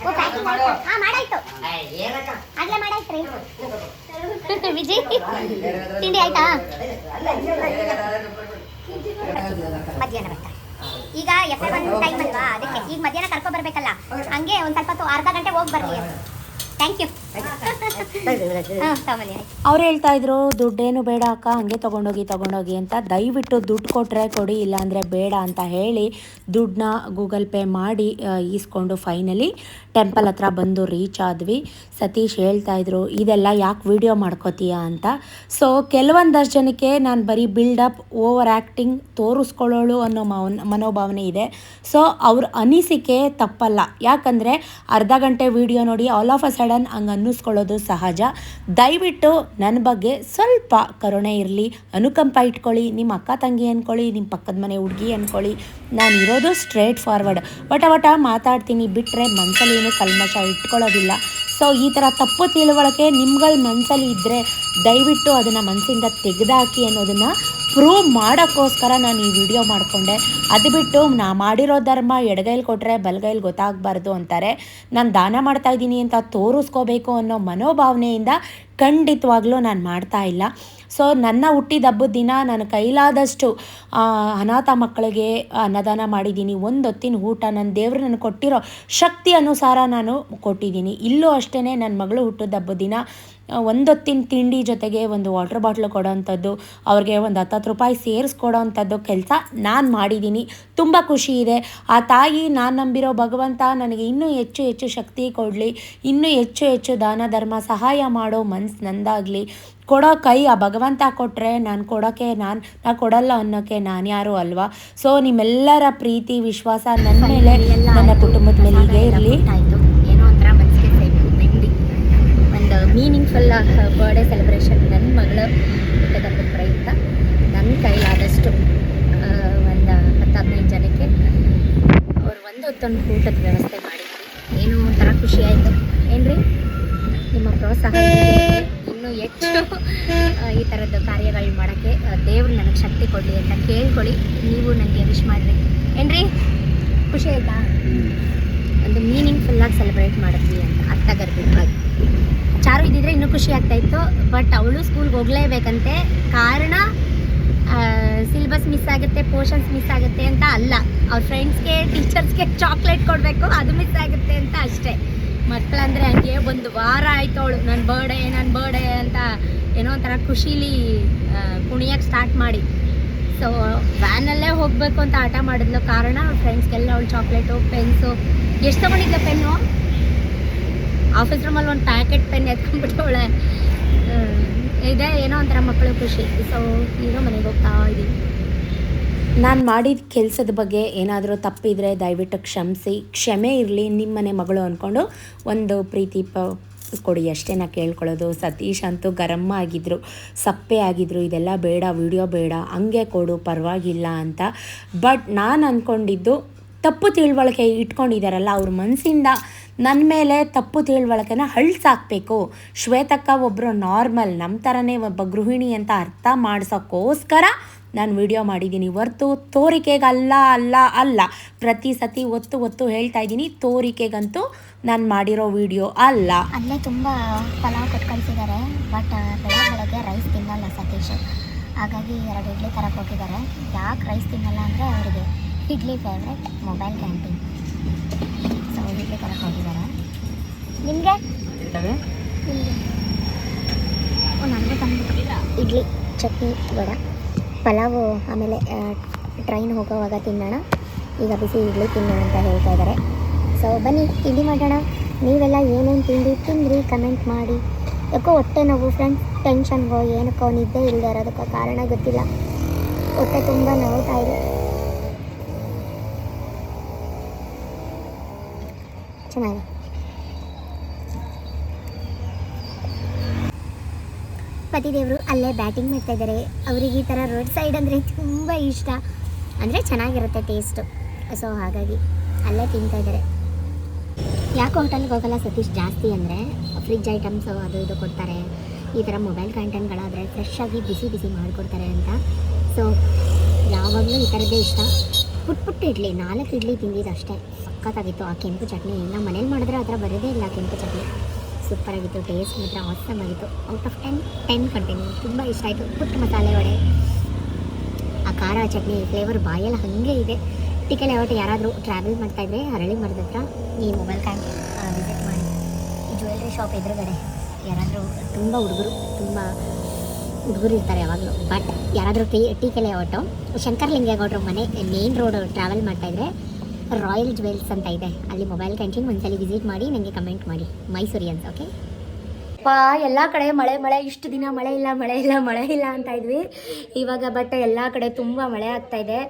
ಓ ಪ್ಯಾಕಿಂಗ್ ಹಾಂ ಮಾಡಾಯ್ತು. ಆಗ್ಲೇ ಮಾಡಾಯ್ತು ರೀ ವಿಜಿ, ತಿಂಡಿ ಆಯ್ತಾ? ಮಧ್ಯಾಹ್ನ ಬರ್ತಾರೆ ಈಗ ಎಫ್ ಒನ್ ಟೈಮ್ ಅಲ್ವಾ? ಅದಕ್ಕೆ ಈಗ ಮಧ್ಯಾಹ್ನ ಕರ್ಕೊ ಬರ್ಬೇಕಲ್ಲ. ಹಂಗೆ ಒಂದು ಸ್ವಲ್ಪ ಅರ್ಧ ಗಂಟೆ ಹೋಗಿ ಬರ್ಲಿ. ಥ್ಯಾಂಕ್ ಯು ಅವ್ರು ಹೇಳ್ತಾ ಇದ್ರು ದುಡ್ಡೇನು ಬೇಡ ಅಕ್ಕ ಹಂಗೆ ತಗೊಂಡೋಗಿ ತಗೊಂಡೋಗಿ ಅಂತ. ದಯವಿಟ್ಟು ದುಡ್ಡು ಕೊಟ್ಟರೆ ಕೊಡಿ ಇಲ್ಲಾಂದರೆ ಬೇಡ ಅಂತ ಹೇಳಿ ದುಡ್ಡನ್ನ ಗೂಗಲ್ ಪೇ ಮಾಡಿ ಈಸ್ಕೊಂಡು ಫೈನಲಿ ಟೆಂಪಲ್ ಹತ್ರ ಬಂದು ರೀಚ್ ಆದ್ವಿ. ಸತೀಶ್ ಹೇಳ್ತಾ ಇದ್ರು ಇದೆಲ್ಲ ಯಾಕೆ ವಿಡಿಯೋ ಮಾಡ್ಕೋತೀಯ ಅಂತ. ಸೊ ಕೆಲವೊಂದಷ್ಟು ಜನಕ್ಕೆ ನಾನು ಬರೀ ಬಿಲ್ಡಪ್ ಓವರ್ ಆ್ಯಕ್ಟಿಂಗ್ ತೋರಿಸ್ಕೊಳ್ಳೋಳು ಅನ್ನೋ ಮೌನ್ ಮನೋಭಾವನೆ ಇದೆ. ಸೊ ಅವ್ರ ಅನಿಸಿಕೆ ತಪ್ಪಲ್ಲ. ಯಾಕಂದರೆ ಅರ್ಧ ಗಂಟೆ ವಿಡಿಯೋ ನೋಡಿ ಆಲ್ ಆಫ್ ಅ ಸಡನ್ ಹಂಗೆ ಅನ್ನಿಸ್ಕೊಳ್ಳೋದು ಸಹಜ. ದಯವಿಟ್ಟು ನನ್ನ ಬಗ್ಗೆ ಸ್ವಲ್ಪ ಕರುಣೆ ಇರಲಿ. ಅನುಕಂಪ ಇಟ್ಕೊಳ್ಳಿ ನಿಮ್ಮ ಅಕ್ಕ ತಂಗಿ ಅಂದ್ಕೊಳ್ಳಿ ನಿಮ್ಮ ಪಕ್ಕದ ಮನೆ ಹುಡುಗಿ ಅಂದ್ಕೊಳ್ಳಿ ನಾನು ಇರೋದು ಸ್ಟ್ರೇಟ್ ಫಾರ್ವರ್ಡ್ ವಟ ವಟ ಮಾತಾಡ್ತೀನಿ ಬಿಟ್ಟರೆ ಮನಸ್ಸಲ್ಲಿ ಏನು ಕಲ್ಮಶ ಇಟ್ಕೊಳ್ಳೋದಿಲ್ಲ. ಸೊ ಈ ಥರ ತಪ್ಪು ತಿಳುವಳಿಕೆ ನಿಮ್ಗಳ ಮನಸ್ಸಲ್ಲಿ ಇದ್ದರೆ ದಯವಿಟ್ಟು ಅದನ್ನು ಮನಸ್ಸಿಂದ ತೆಗೆದಾಕಿ ಅನ್ನೋದನ್ನು ಪ್ರೂವ್ ಮಾಡೋಕ್ಕೋಸ್ಕರ ನಾನು ಈ ವಿಡಿಯೋ ಮಾಡಿಕೊಂಡೆ. ಅದು ಬಿಟ್ಟು ನಾ ಮಾಡಿರೋ ಧರ್ಮ ಎಡಗೈಲಿ ಕೊಟ್ಟರೆ ಬಲಗೈಲಿ ಗೊತ್ತಾಗಬಾರ್ದು ಅಂತಾರೆ. ನಾನು ದಾನ ಮಾಡ್ತಾ ಇದ್ದೀನಿ ಅಂತ ತೋರಿಸ್ಕೋಬೇಕು ಅನ್ನೋ ಮನೋಭಾವನೆಯಿಂದ ಖಂಡಿತವಾಗ್ಲೂ ನಾನು ಮಾಡ್ತಾ ಇಲ್ಲ. ಸೊ ನನ್ನ ಹುಟ್ಟಿದ ಹಬ್ಬದ ದಿನ ನನ್ನ ಕೈಲಾದಷ್ಟು ಅನಾಥ ಮಕ್ಕಳಿಗೆ ಅನ್ನದಾನ ಮಾಡಿದ್ದೀನಿ. ಒಂದು ಹೊತ್ತಿನ ಊಟ ನನ್ನ ದೇವರು ನನಗೆ ಕೊಟ್ಟಿರೋ ಶಕ್ತಿ ಅನುಸಾರ ನಾನು ಕೊಟ್ಟಿದ್ದೀನಿ. ಇಲ್ಲೂ ಅಷ್ಟೇ ನನ್ನ ಮಗಳು ಹುಟ್ಟಿದ ಹಬ್ಬದ ದಿನ. ಒಂದೊತ್ತಿನ ತಿಂಡಿ ಜೊತೆಗೆ ಒಂದು ವಾಟರ್ ಬಾಟ್ಲು ಕೊಡೋವಂಥದ್ದು ಅವ್ರಿಗೆ ಒಂದು ಹತ್ತತ್ತು ರೂಪಾಯಿ ಸೇರಿಸ್ಕೊಡೋವಂಥದ್ದು ಕೆಲಸ ನಾನು ಮಾಡಿದ್ದೀನಿ. ತುಂಬ ಖುಷಿ ಇದೆ. ಆ ತಾಯಿ ನಾನು ನಂಬಿರೋ ಭಗವಂತ ನನಗೆ ಇನ್ನೂ ಹೆಚ್ಚು ಹೆಚ್ಚು ಶಕ್ತಿ ಕೊಡಲಿ ಇನ್ನೂ ಹೆಚ್ಚು ಹೆಚ್ಚು ದಾನ ಧರ್ಮ ಸಹಾಯ ಮಾಡೋ ಮನ್ಸು ನಂದಾಗಲಿ. ಕೊಡೋ ಕೈ ಆ ಭಗವಂತ ಕೊಟ್ಟರೆ ನಾನು ಕೊಡೋಕ್ಕೆ ನಾನು ನಾ ಕೊಡಲ್ಲ ಅನ್ನೋಕ್ಕೆ ನಾನು ಯಾರು ಅಲ್ವಾ? ಸೊ ನಿಮ್ಮೆಲ್ಲರ ಪ್ರೀತಿ ವಿಶ್ವಾಸ ನನ್ನ ಮೇಲೆ ನನ್ನ ಕುಟುಂಬದ ಮೇಲೆ ಹೀಗೆ ಇರಲಿ ಆಯಿತು ಏನೋ ಒಂಥರ ಮನಸ್ಸಿಗೆ ನೆಮ್ಮದಿ ಒಂದು ಮೀನಿಂಗ್ಫುಲ್ ಬರ್ಡೇ ಸೆಲೆಬ್ರೇಷನ್ ನನ್ನ ಮಗಳ ಹುಟ್ಟದಬ್ಬದ ಪ್ರಯುಕ್ತ. ನನ್ನ ಕೈಲಾದಷ್ಟು ಒಂದು ಹತ್ತು ಹದಿನೈದು ಜನಕ್ಕೆ ಅವ್ರು ಒಂದು ಹೊತ್ತೊಂದು ಊಟದ ವ್ಯವಸ್ಥೆ ಮಾಡಿದ್ವಿ ಏನೋ ಒಂಥರ ಖುಷಿ ಆಯಿತು. ಏನ್ರಿ? ನಿಮ್ಮ ಪ್ರೋತ್ಸಾಹ ಇನ್ನೂ ಹೆಚ್ಚು ಈ ಥರದ್ದು ಕಾರ್ಯಗಳು ಮಾಡೋಕ್ಕೆ ದೇವ್ರು ನನಗೆ ಶಕ್ತಿ ಕೊಡಲಿ ಅಂತ ಕೇಳ್ಕೊಳ್ಳಿ. ನೀವು ನನಗೆ ವಿಶ್ ಮಾಡಿರಿ. ಏನ್ರಿ? ಖುಷಿ ಆಯ್ತಾ? ಒಂದು ಮೀನಿಂಗ್ಫುಲ್ಲಾಗಿ ಸೆಲೆಬ್ರೇಟ್ ಮಾಡಿದ್ವಿ ಅಂತ ಅರ್ಥ ಗರ್ಭಿತವಾಗಿ ಚಾರು ಇದ್ದಿದ್ರೆ ಇನ್ನೂ ಖುಷಿ ಆಗ್ತಾ ಇತ್ತು. ಬಟ್ ಅವಳು ಸ್ಕೂಲ್ಗೆ ಹೋಗಲೇಬೇಕಂತೆ. ಕಾರಣ ಸಿಲೆಬಸ್ ಮಿಸ್ ಆಗುತ್ತೆ ಪೋರ್ಷನ್ಸ್ ಮಿಸ್ ಆಗುತ್ತೆ ಅಂತ ಅಲ್ಲ. ಅವ್ರ ಫ್ರೆಂಡ್ಸ್ಗೆ ಟೀಚರ್ಸ್ಗೆ ಚಾಕ್ಲೇಟ್ ಕೊಡಬೇಕು, ಅದು ಮಿಸ್ ಆಗುತ್ತೆ ಅಂತ ಅಷ್ಟೇ. ಮಕ್ಕಳಂದ್ರೆ ಹಂಗೆ ಒಂದು ವಾರ ಆಯ್ತು ಅವಳು. ನನ್ನ ಬರ್ಡೇ ನನ್ನ ಬರ್ಡೇ ಅಂತ ಏನೋ ಒಂಥರ ಖುಷೀಲಿ ಕುಣಿಯೋಕ್ಕೆ ಸ್ಟಾರ್ಟ್ ಮಾಡಿ. ಸೊ ವ್ಯಾನಲ್ಲೇ ಹೋಗಬೇಕು ಅಂತ ಆಟ ಮಾಡಿದ್ಲು. ಕಾರಣ ಫ್ರೆಂಡ್ಸ್ಗೆಲ್ಲ ಅವಳು ಚಾಕ್ಲೇಟು ಪೆನ್ಸು ಎಷ್ಟು ತೊಗೊಂಡಿದ್ದೆ ಪೆನ್ನು ಆಫೀಸ್ ರೂಮಲ್ಲಿ ಒಂದು ಪ್ಯಾಕೆಟ್ ಪೆನ್ ಎತ್ಕೊಂಡ್ಬಿಟ್ಟವಳೆ. ಇದೆ, ಏನೋ ಒಂಥರ ಮಕ್ಕಳು ಖುಷಿ. ಸೊ ಈಗ ಮನೆಗೆ ಹೋಗ್ತಾ ಇದ್ದೀವಿ ನಾನು ಮಾಡಿದ ಕೆಲಸದ ಬಗ್ಗೆ ಏನಾದರೂ ತಪ್ಪಿದರೆ ದಯವಿಟ್ಟು ಕ್ಷಮಿಸಿ. ಕ್ಷಮೆ ಇರಲಿ ನಿಮ್ಮನೆ ಮಗಳು ಅಂದ್ಕೊಂಡು ಒಂದು ಪ್ರೀತಿ ಪ, ಕೊಡಿ. ಅಷ್ಟೇ ನಾ ಕೇಳ್ಕೊಳ್ಳೋದು. ಸತೀಶ್ ಅಂತೂ ಗರಮ್ಮ ಆಗಿದ್ರು, ಸಪ್ಪೆ ಆಗಿದ್ದರು ಇದೆಲ್ಲ ಬೇಡ, ವಿಡಿಯೋ ಬೇಡ. ಹಂಗೆ ಕೊಡು, ಪರವಾಗಿಲ್ಲ ಅಂತ. ಬಟ್ ನಾನು ಅಂದ್ಕೊಂಡಿದ್ದು ತಪ್ಪು ತಿಳುವಳಿಕೆ ಇಟ್ಕೊಂಡಿದ್ದಾರಲ್ಲ ಅವ್ರ ಮನಸ್ಸಿಂದ ನನ್ನ ಮೇಲೆ ತಪ್ಪು ತಿಳುವಳಿಕೆನ ಹಳ್ಸಾಕ್ಬೇಕು ಶ್ವೇತಕ್ಕ ಒಬ್ಬರು ನಾರ್ಮಲ್ ನಮ್ಮ ಥರನೇ ಒಬ್ಬ ಗೃಹಿಣಿ ಅಂತ ಅರ್ಥ ಮಾಡಿಸೋಕ್ಕೋಸ್ಕರ ನಾನು ವಿಡಿಯೋ ಮಾಡಿದ್ದೀನಿ ಹೊರ್ತು ತೋರಿಕೆಗೆ ಅಲ್ಲ ಅಲ್ಲ. ಅಲ್ಲ ಪ್ರತಿ ಸತಿ ಒತ್ತು ಒತ್ತು ಹೇಳ್ತಾ ಇದ್ದೀನಿ ತೋರಿಕೆಗಂತೂ ನಾನು ಮಾಡಿರೋ ವಿಡಿಯೋ ಅಲ್ಲ. ಅಲ್ಲೇ ತುಂಬ ಪಲಾವ್ ಕೊಟ್ಟು ಬಟ್ ಬೆಳಗ್ಗೆ ರೈಸ್ ತಿನ್ನಲ್ಲ ಸತೀಶ್. ಹಾಗಾಗಿ ಎರಡು ಇಡ್ಲಿ ತರಕ್ಕೆ ಕೊಟ್ಟಿದ್ದಾರೆ ಯಾಕೆ ರೈಸ್ ತಿನ್ನಲ್ಲ ಅಂದರೆ ಅವರಿಗೆ idli favourite mobile canteen idli ತರಕ್ಕೆ ಹೋಗಿದ್ದಾರೆ. ನಿಮಗೆ? ನನಗೆ ಇಡ್ಲಿ ಚಟ್ನಿ ಬೇಡ ಪಲಾವು ಆಮೇಲೆ ಟ್ರೈನ್ ಹೋಗೋವಾಗ ತಿನ್ನೋಣ. ಈಗ ಬಿಸಿ ಇಡ್ಲಿ ತಿನ್ನೋಣ ಅಂತ ಹೇಳ್ತಾ ಇದ್ದಾರೆ. ಸೊ ಬನ್ನಿ ತಿಂಡಿ ಮಾಡೋಣ. ನೀವೆಲ್ಲ ಏನೇನು ತಿಂಡಿ ತಿಂದ್ರಿ? ಕಮೆಂಟ್ ಮಾಡಿ. ಯಾಕೋ ಹೊಟ್ಟೆ ನೋವು ಫ್ರೆಂಡ್ಸ್ ಟೆನ್ಷನ್ಗೋ ಏನಕ್ಕೋ ನಿದ್ದೆ ಇಲ್ಲದೆ ಇರೋದಕ್ಕೋ ಕಾರಣ ಗೊತ್ತಿಲ್ಲ. ಹೊಟ್ಟೆ ತುಂಬ ನೋವುತ್ತಾ ಇದೆ. ಚೆನ್ನಾಗಿ ಪತಿದೇವರು ಅಲ್ಲೇ ಬ್ಯಾಟಿಂಗ್ ಮಾಡ್ತಾ ಇದ್ದಾರೆ. ಅವರಿಗೆ ಈ ಥರ ರೋಡ್ ಸೈಡ್ ಅಂದರೆ ತುಂಬ ಇಷ್ಟ. ಅಂದರೆ ಚೆನ್ನಾಗಿರುತ್ತೆ ಟೇಸ್ಟು. ಸೊ ಹಾಗಾಗಿ ಅಲ್ಲೇ ತಿಂತಾ ಇದ್ದಾರೆ. ಯಾಕೆ ಹೋಟೆಲ್ಗೆ ಹೋಗಲ್ಲ ಸತೀಶ್ ಜಾಸ್ತಿ ಅಂದರೆ? ಫ್ರಿಜ್ ಐಟಮ್ಸು ಅದು ಇದು ಕೊಡ್ತಾರೆ. ಈ ಥರ ಮೊಬೈಲ್ ಕಂಟೆಂಟ್ಗಳಾದರೆ ಫ್ರೆಶ್ ಆಗಿ ಬಿಸಿ ಬಿಸಿ ಮಾಡಿಕೊಡ್ತಾರೆ ಅಂತ. ಸೊ ಯಾವಾಗಲೂ ಈ ಥರದ್ದೇ ಇಷ್ಟ. ಪುಟ್ ಪುಟ್ಟ ಇಡ್ಲಿ, ನಾಲ್ಕು ಇಡ್ಲಿ ತಿಂದಿದ್ದು ಅಷ್ಟೇ. ಸಖತ್ತಾಗಿತ್ತು. ಆ ಕೆಂಪು ಚಟ್ನಿ ನಾವು ಮನೇಲಿ ಮಾಡಿದ್ರೆ ಅದರ ಬರೋದೇ ಇಲ್ಲ ಕೆಂಪು ಚಟ್ನಿ. ಸೂಪರಾಗಿತ್ತು ಟೇಸ್ಟ್ ಮಾತ್ರ ಆಸಮ್ ಆಗಿತ್ತು. ಔಟ್ ಆಫ್ ಟೆನ್ ಟೆನ್ ಕೊಡ್ತೀನಿ ತುಂಬ ಇಷ್ಟ ಆಯಿತು. ಪುಟ್ಟ ಮಸಾಲೆ ವಡೆ. ಆ ಖಾರ ಚಟ್ನಿ ಫ್ಲೇವರ್ ಬಾಯಲ್ಲಿ ಹಾಗೆ ಇದೆ. ಟಿಕೆಲ್ ಯಾವತ್ತು ಯಾರಾದರೂ ಟ್ರಾವೆಲ್ ಮಾಡ್ತಾಯಿದ್ರೆ ಹರಳಿ ಮರದ ಹತ್ರ ಈ ಮೊಬೈಲ್ ಕ್ಯಾಂಟ್ ವಿಸಿಟ್ ಮಾಡಿ. ಈ ಜ್ಯುವೆಲ್ರಿ ಶಾಪ್ ಎದುರುಗಡೆ ಯಾರಾದರೂ ತುಂಬ ಹುಡುಗರು ತುಂಬ ಹುಡುಗರು ಇರ್ತಾರೆ ಯಾವಾಗಲೂ. ಬಟ್ ಯಾರಾದರೂ ಟೀ ಟೀ ಕೆಲೆ ಆಟೋ ಶಂಕರ್ಲಿಂಗೇಗೌಡ್ರ ಮನೆ ಮೇನ್ ರೋಡ್ ಟ್ರಾವೆಲ್ ಮಾಡ್ತಾಯಿದ್ರೆ ರಾಯಲ್ ಜುವೆಲ್ಸ್ ಅಂತ ಇದೆ. ಅಲ್ಲಿ ಮೊಬೈಲ್ ಕ್ಯಾಂಟೀನ್ ಒಂದ್ಸಲಿ ವಿಸಿಟ್ ಮಾಡಿ ನನಗೆ ಕಮೆಂಟ್ ಮಾಡಿ. ಮೈಸೂರಿಯನ್ಸ್ ಓಕೆ ಪಾ, ಎಲ್ಲ ಕಡೆ ಮಳೆ ಮಳೆ, ಇಷ್ಟು ದಿನ ಮಳೆ ಇಲ್ಲ ಮಳೆ ಇಲ್ಲ ಮಳೆ ಇಲ್ಲ ಅಂತ ಇದ್ವಿ. ಇವಾಗ ಬಟ್ ಎಲ್ಲ ಕಡೆ ತುಂಬ ಮಳೆ ಆಗ್ತಾ ಇದೆ.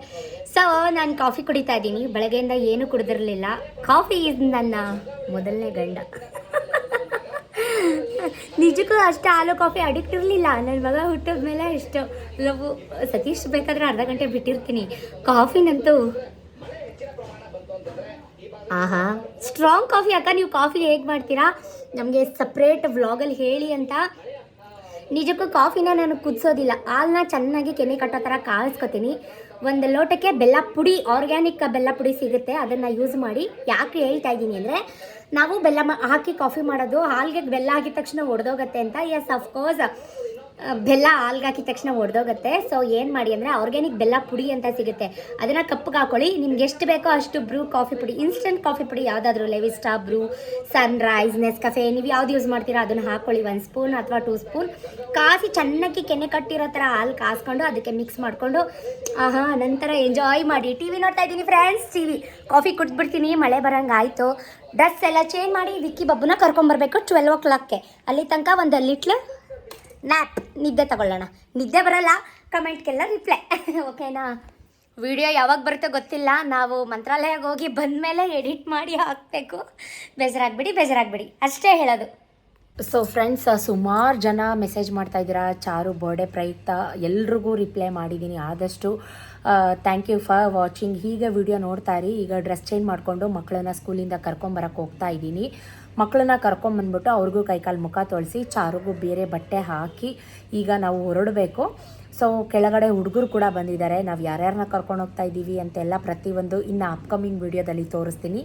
ಸೊ ನಾನು ಕಾಫಿ ಕುಡಿತಾ ಇದ್ದೀನಿ. ಬೆಳಗ್ಗೆಯಿಂದ ಏನು ಕುಡಿದಿರಲಿಲ್ಲ. ಕಾಫಿ ಇಸ್ ನನ್ನ ಮೊದಲನೇ ಗಂಡ. ನಿಜಕ್ಕೂ ಅಷ್ಟೇ ಹಾಲು ಕಾಫಿ ಅಡಿಕ್ಟ್ ಇರಲಿಲ್ಲ. ನನ್ನ ಮಗ ಹುಟ್ಟಿದ ಮೇಲೆ ಇಷ್ಟು ಲವ್. ಸತೀಶ್ ಬೇಕಾದ್ರೆ ಅರ್ಧ ಗಂಟೆ ಬಿಟ್ಟಿರ್ತೀನಿ. ಕಾಫಿನಂತೂ ಆಹಾ. ಸ್ಟ್ರಾಂಗ್ ಕಾಫಿ ಅಕ್ಕ, ನೀವು ಕಾಫಿ ಹೇಗೆ ಮಾಡ್ತೀರಾ? ನಮಗೆ ಸಪ್ರೇಟ್ ವ್ಲಾಗಲ್ಲಿ ಹೇಳಿ ಅಂತ. ನಿಜಕ್ಕೂ ಕಾಫಿನ ನಾನು ಕುದಿಸೋದಿಲ್ಲ. ಹಾಲನ್ನ ಚೆನ್ನಾಗಿ ಕೆನೆ ಕಟ್ಟೋ ಥರ ಕಾಯಿಸ್ಕೊತೀನಿ ಒಂದು ಲೋಟಕ್ಕೆ ಬೆಲ್ಲ ಪುಡಿ ಆರ್ಗ್ಯಾನಿಕ್ ಬೆಲ್ಲ ಪುಡಿ ಸಿಗುತ್ತೆ. ಅದನ್ನು ಯೂಸ್ ಮಾಡಿ. ಯಾಕೆ ಹೇಳ್ತಾ ಇದ್ದೀನಿ ಅಂದರೆ, ನಾವು ಬೆಲ್ಲ ಹಾಕಿ ಕಾಫಿ ಮಾಡೋದು, ಹಾಲಿಗೆ ಬೆಲ್ಲ ಹಾಕಿದ ತಕ್ಷಣ ಒಡೆದೋಗತ್ತೆ ಅಂತ. ಎಸ್ ಅಫ್ಕೋರ್ಸ್ ಬೆಲ್ಲ ಹಾಲ್ಗೆ ಹಾಕಿದ ತಕ್ಷಣ ಒಡೆದೋಗುತ್ತೆ. ಸೊ ಏನು ಮಾಡಿ ಅಂದರೆ ಆರ್ಗ್ಯಾನಿಕ್ ಬೆಲ್ಲ ಪುಡಿ ಅಂತ ಸಿಗುತ್ತೆ. ಅದನ್ನು ಕಪ್ಪಗೆ ಹಾಕೊಳ್ಳಿ. ನಿಮ್ಗೆ ಎಷ್ಟು ಬೇಕೋ ಅಷ್ಟು ಬ್ರೂ ಕಾಫಿ ಪುಡಿ ಇನ್ಸ್ಟೆಂಟ್ ಕಾಫಿ ಪುಡಿ ಯಾವುದಾದ್ರೂ ಲೆವಿಸ್ಟಾ ಬ್ರೂ ಸನ್ರೈಸ್ ನೆಸ್ಕಫೆ ನೀವು ಯಾವ್ದು ಯೂಸ್ ಮಾಡ್ತೀರಾ ಅದನ್ನು ಹಾಕೊಳ್ಳಿ. ಒಂದು ಸ್ಪೂನ್ ಅಥವಾ ಟೂ ಸ್ಪೂನ್ ಕಾಸಿ ಚೆನ್ನಾಗಿ ಕೆನೆ ಕಟ್ಟಿರೋ ಥರ ಹಾಲು ಕಾಸ್ಕೊಂಡು ಅದಕ್ಕೆ ಮಿಕ್ಸ್ ಮಾಡಿಕೊಂಡು, ಆಹಾ, ನಂತರ ಎಂಜಾಯ್ ಮಾಡಿ. ಟಿ ವಿ ನೋಡ್ತಾ ಇದ್ದೀನಿ ಫ್ರೆಂಡ್ಸ್ ಟಿ ವಿ ಕಾಫಿ ಕುಟ್ಬಿಡ್ತೀನಿ ಮಳೆ ಬರೋಂಗೆ ಆಯಿತು ಡ್ರೆಸ್ ಎಲ್ಲ ಚೇಂಜ್ ಮಾಡಿ ವಿಕ್ಕಿ ಬಬ್ಬುನ ಕರ್ಕೊಂಬರ್ಬೇಕು ಟ್ವೆಲ್ವ್ ಓ ಕ್ಲಾಕ್ಗೆ ಅಲ್ಲಿ ತನಕ ಒಂದು ಲಿಟ್ಲ್ ನ್ಯಾಪ್ ನಿದ್ದೆ ತಗೊಳ್ಳೋಣ. ನಿದ್ದೆ ಬರಲ್ಲ, ಕಮೆಂಟ್ಗೆಲ್ಲ ರಿಪ್ಲೈ ಓಕೆನಾ ವಿಡಿಯೋ ಯಾವಾಗ ಬರುತ್ತೋ ಗೊತ್ತಿಲ್ಲ. ನಾವು ಮಂತ್ರಾಲಯಕ್ಕೆ ಹೋಗಿ ಬಂದಮೇಲೆ ಎಡಿಟ್ ಮಾಡಿ ಹಾಕಬೇಕು. ಬೇಜಾರಾಗ್ಬಿಡಿ ಬೇಜಾರಾಗ್ಬಿಡಿ. ಅಷ್ಟೇ ಹೇಳೋದು. ಸೊ ಫ್ರೆಂಡ್ಸ್ ಸುಮಾರು ಜನ ಮೆಸೇಜ್ ಮಾಡ್ತಾ ಇದ್ದೀರಾ. ಚಾರು ಬರ್ಡೇ ಪ್ರಯುಕ್ತ ಎಲ್ರಿಗೂ ರಿಪ್ಲೈ ಮಾಡಿದ್ದೀನಿ. ಆದಷ್ಟು ಥ್ಯಾಂಕ್ ಯು ಫಾರ್ ವಾಚಿಂಗ್ ಹೀಗೆ ವಿಡಿಯೋ ನೋಡ್ತಾ ಇರಿ. ಈಗ ಡ್ರೆಸ್ ಚೇಂಜ್ ಮಾಡಿಕೊಂಡು ಮಕ್ಕಳನ್ನ ಸ್ಕೂಲಿಂದ ಕರ್ಕೊಂಬರಕ್ಕೆ ಹೋಗ್ತಾ ಇದ್ದೀನಿ. ಮಕ್ಕಳನ್ನ ಕರ್ಕೊಂಬಂದ್ಬಿಟ್ಟು ಅವ್ರಿಗೂ ಕೈಕಾಲು ಮುಖ ತೊಳಸಿ, ಚಾರಿಗೂ ಬೇರೆ ಬಟ್ಟೆ ಹಾಕಿ ಈಗ ನಾವು ಹೊರಡಬೇಕು. ಸೊ ಕೆಳಗಡೆ ಹುಡುಗರು ಕೂಡ ಬಂದಿದ್ದಾರೆ. ನಾವು ಯಾರ್ಯಾರನ್ನ ಕರ್ಕೊಂಡು ಹೋಗ್ತಾ ಇದ್ದೀವಿ ಅಂತೆಲ್ಲ ಪ್ರತಿಯೊಂದು ಇನ್ನು ಅಪ್ಕಮಿಂಗ್ ವಿಡಿಯೋದಲ್ಲಿ ತೋರಿಸ್ತೀನಿ.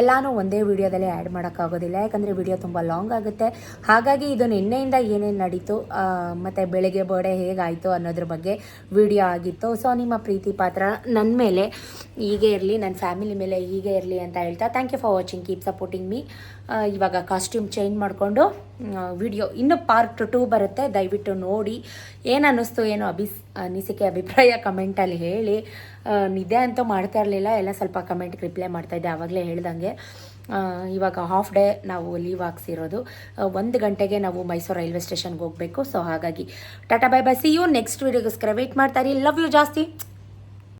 ಎಲ್ಲನೂ ಒಂದೇ ವಿಡಿಯೋದಲ್ಲಿ ಆ್ಯಡ್ ಮಾಡೋಕ್ಕಾಗೋದಿಲ್ಲ. ಯಾಕಂದರೆ ವಿಡಿಯೋ ತುಂಬ ಲಾಂಗ್ ಆಗುತ್ತೆ. ಹಾಗಾಗಿ ಇದು ನಿನ್ನೆಯಿಂದ ಏನೇನು ನಡೀತು ಮತ್ತು ಬೆಳಗ್ಗೆ ಬರ್ಡೇ ಹೇಗಾಯಿತು ಅನ್ನೋದ್ರ ಬಗ್ಗೆ ವಿಡಿಯೋ ಆಗಿತ್ತು. ಸೊ ನಿಮ್ಮ ಪ್ರೀತಿ ಪಾತ್ರ ನನ್ನ ಮೇಲೆ ಹೀಗೆ ಇರಲಿ ನನ್ನ ಫ್ಯಾಮಿಲಿ ಮೇಲೆ ಹೀಗೆ ಇರಲಿ ಅಂತ ಹೇಳ್ತಾ thank you for watching keep supporting me ಇವಾಗ ಕಾಸ್ಟ್ಯೂಮ್ ಚೇಂಜ್ ಮಾಡಿಕೊಂಡು ವಿಡಿಯೋ ಇನ್ನು ಪಾರ್ಟ್ ಟೂ ಬರುತ್ತೆ. ದಯವಿಟ್ಟು ನೋಡಿ. ಏನು ಏನು ಅಭಿಸ್, ಅನಿಸಿಕೆ, ಅಭಿಪ್ರಾಯ ಕಮೆಂಟಲ್ಲಿ ಹೇಳಿ. ನಿದ್ದೆ ಅಂತೂ ಮಾಡ್ತಾ ಇರಲಿಲ್ಲ. ಎಲ್ಲ ಸ್ವಲ್ಪ ಕಮೆಂಟ್ಗೆ ರಿಪ್ಲೈ ಮಾಡ್ತಾಯಿದ್ದೆ ಆವಾಗಲೇ ಹೇಳ್ದಂಗೆ. ಇವಾಗ ಹಾಫ್ ಡೇ ನಾವು ಲೀವ್ ಹಾಕ್ಸಿರೋದು ಒಂದು ಗಂಟೆಗೆ ನಾವು ಮೈಸೂರು ರೈಲ್ವೆ ಸ್ಟೇಷನ್ಗೆ ಹೋಗಬೇಕು. ಸೊ ಹಾಗಾಗಿ tata bye bye see you next ವೀಡಿಯೋಗೋಸ್ಕರ wait ಮಾಡ್ತಾರೆ ಲವ್ ಯು ಜಾಸ್ತಿ.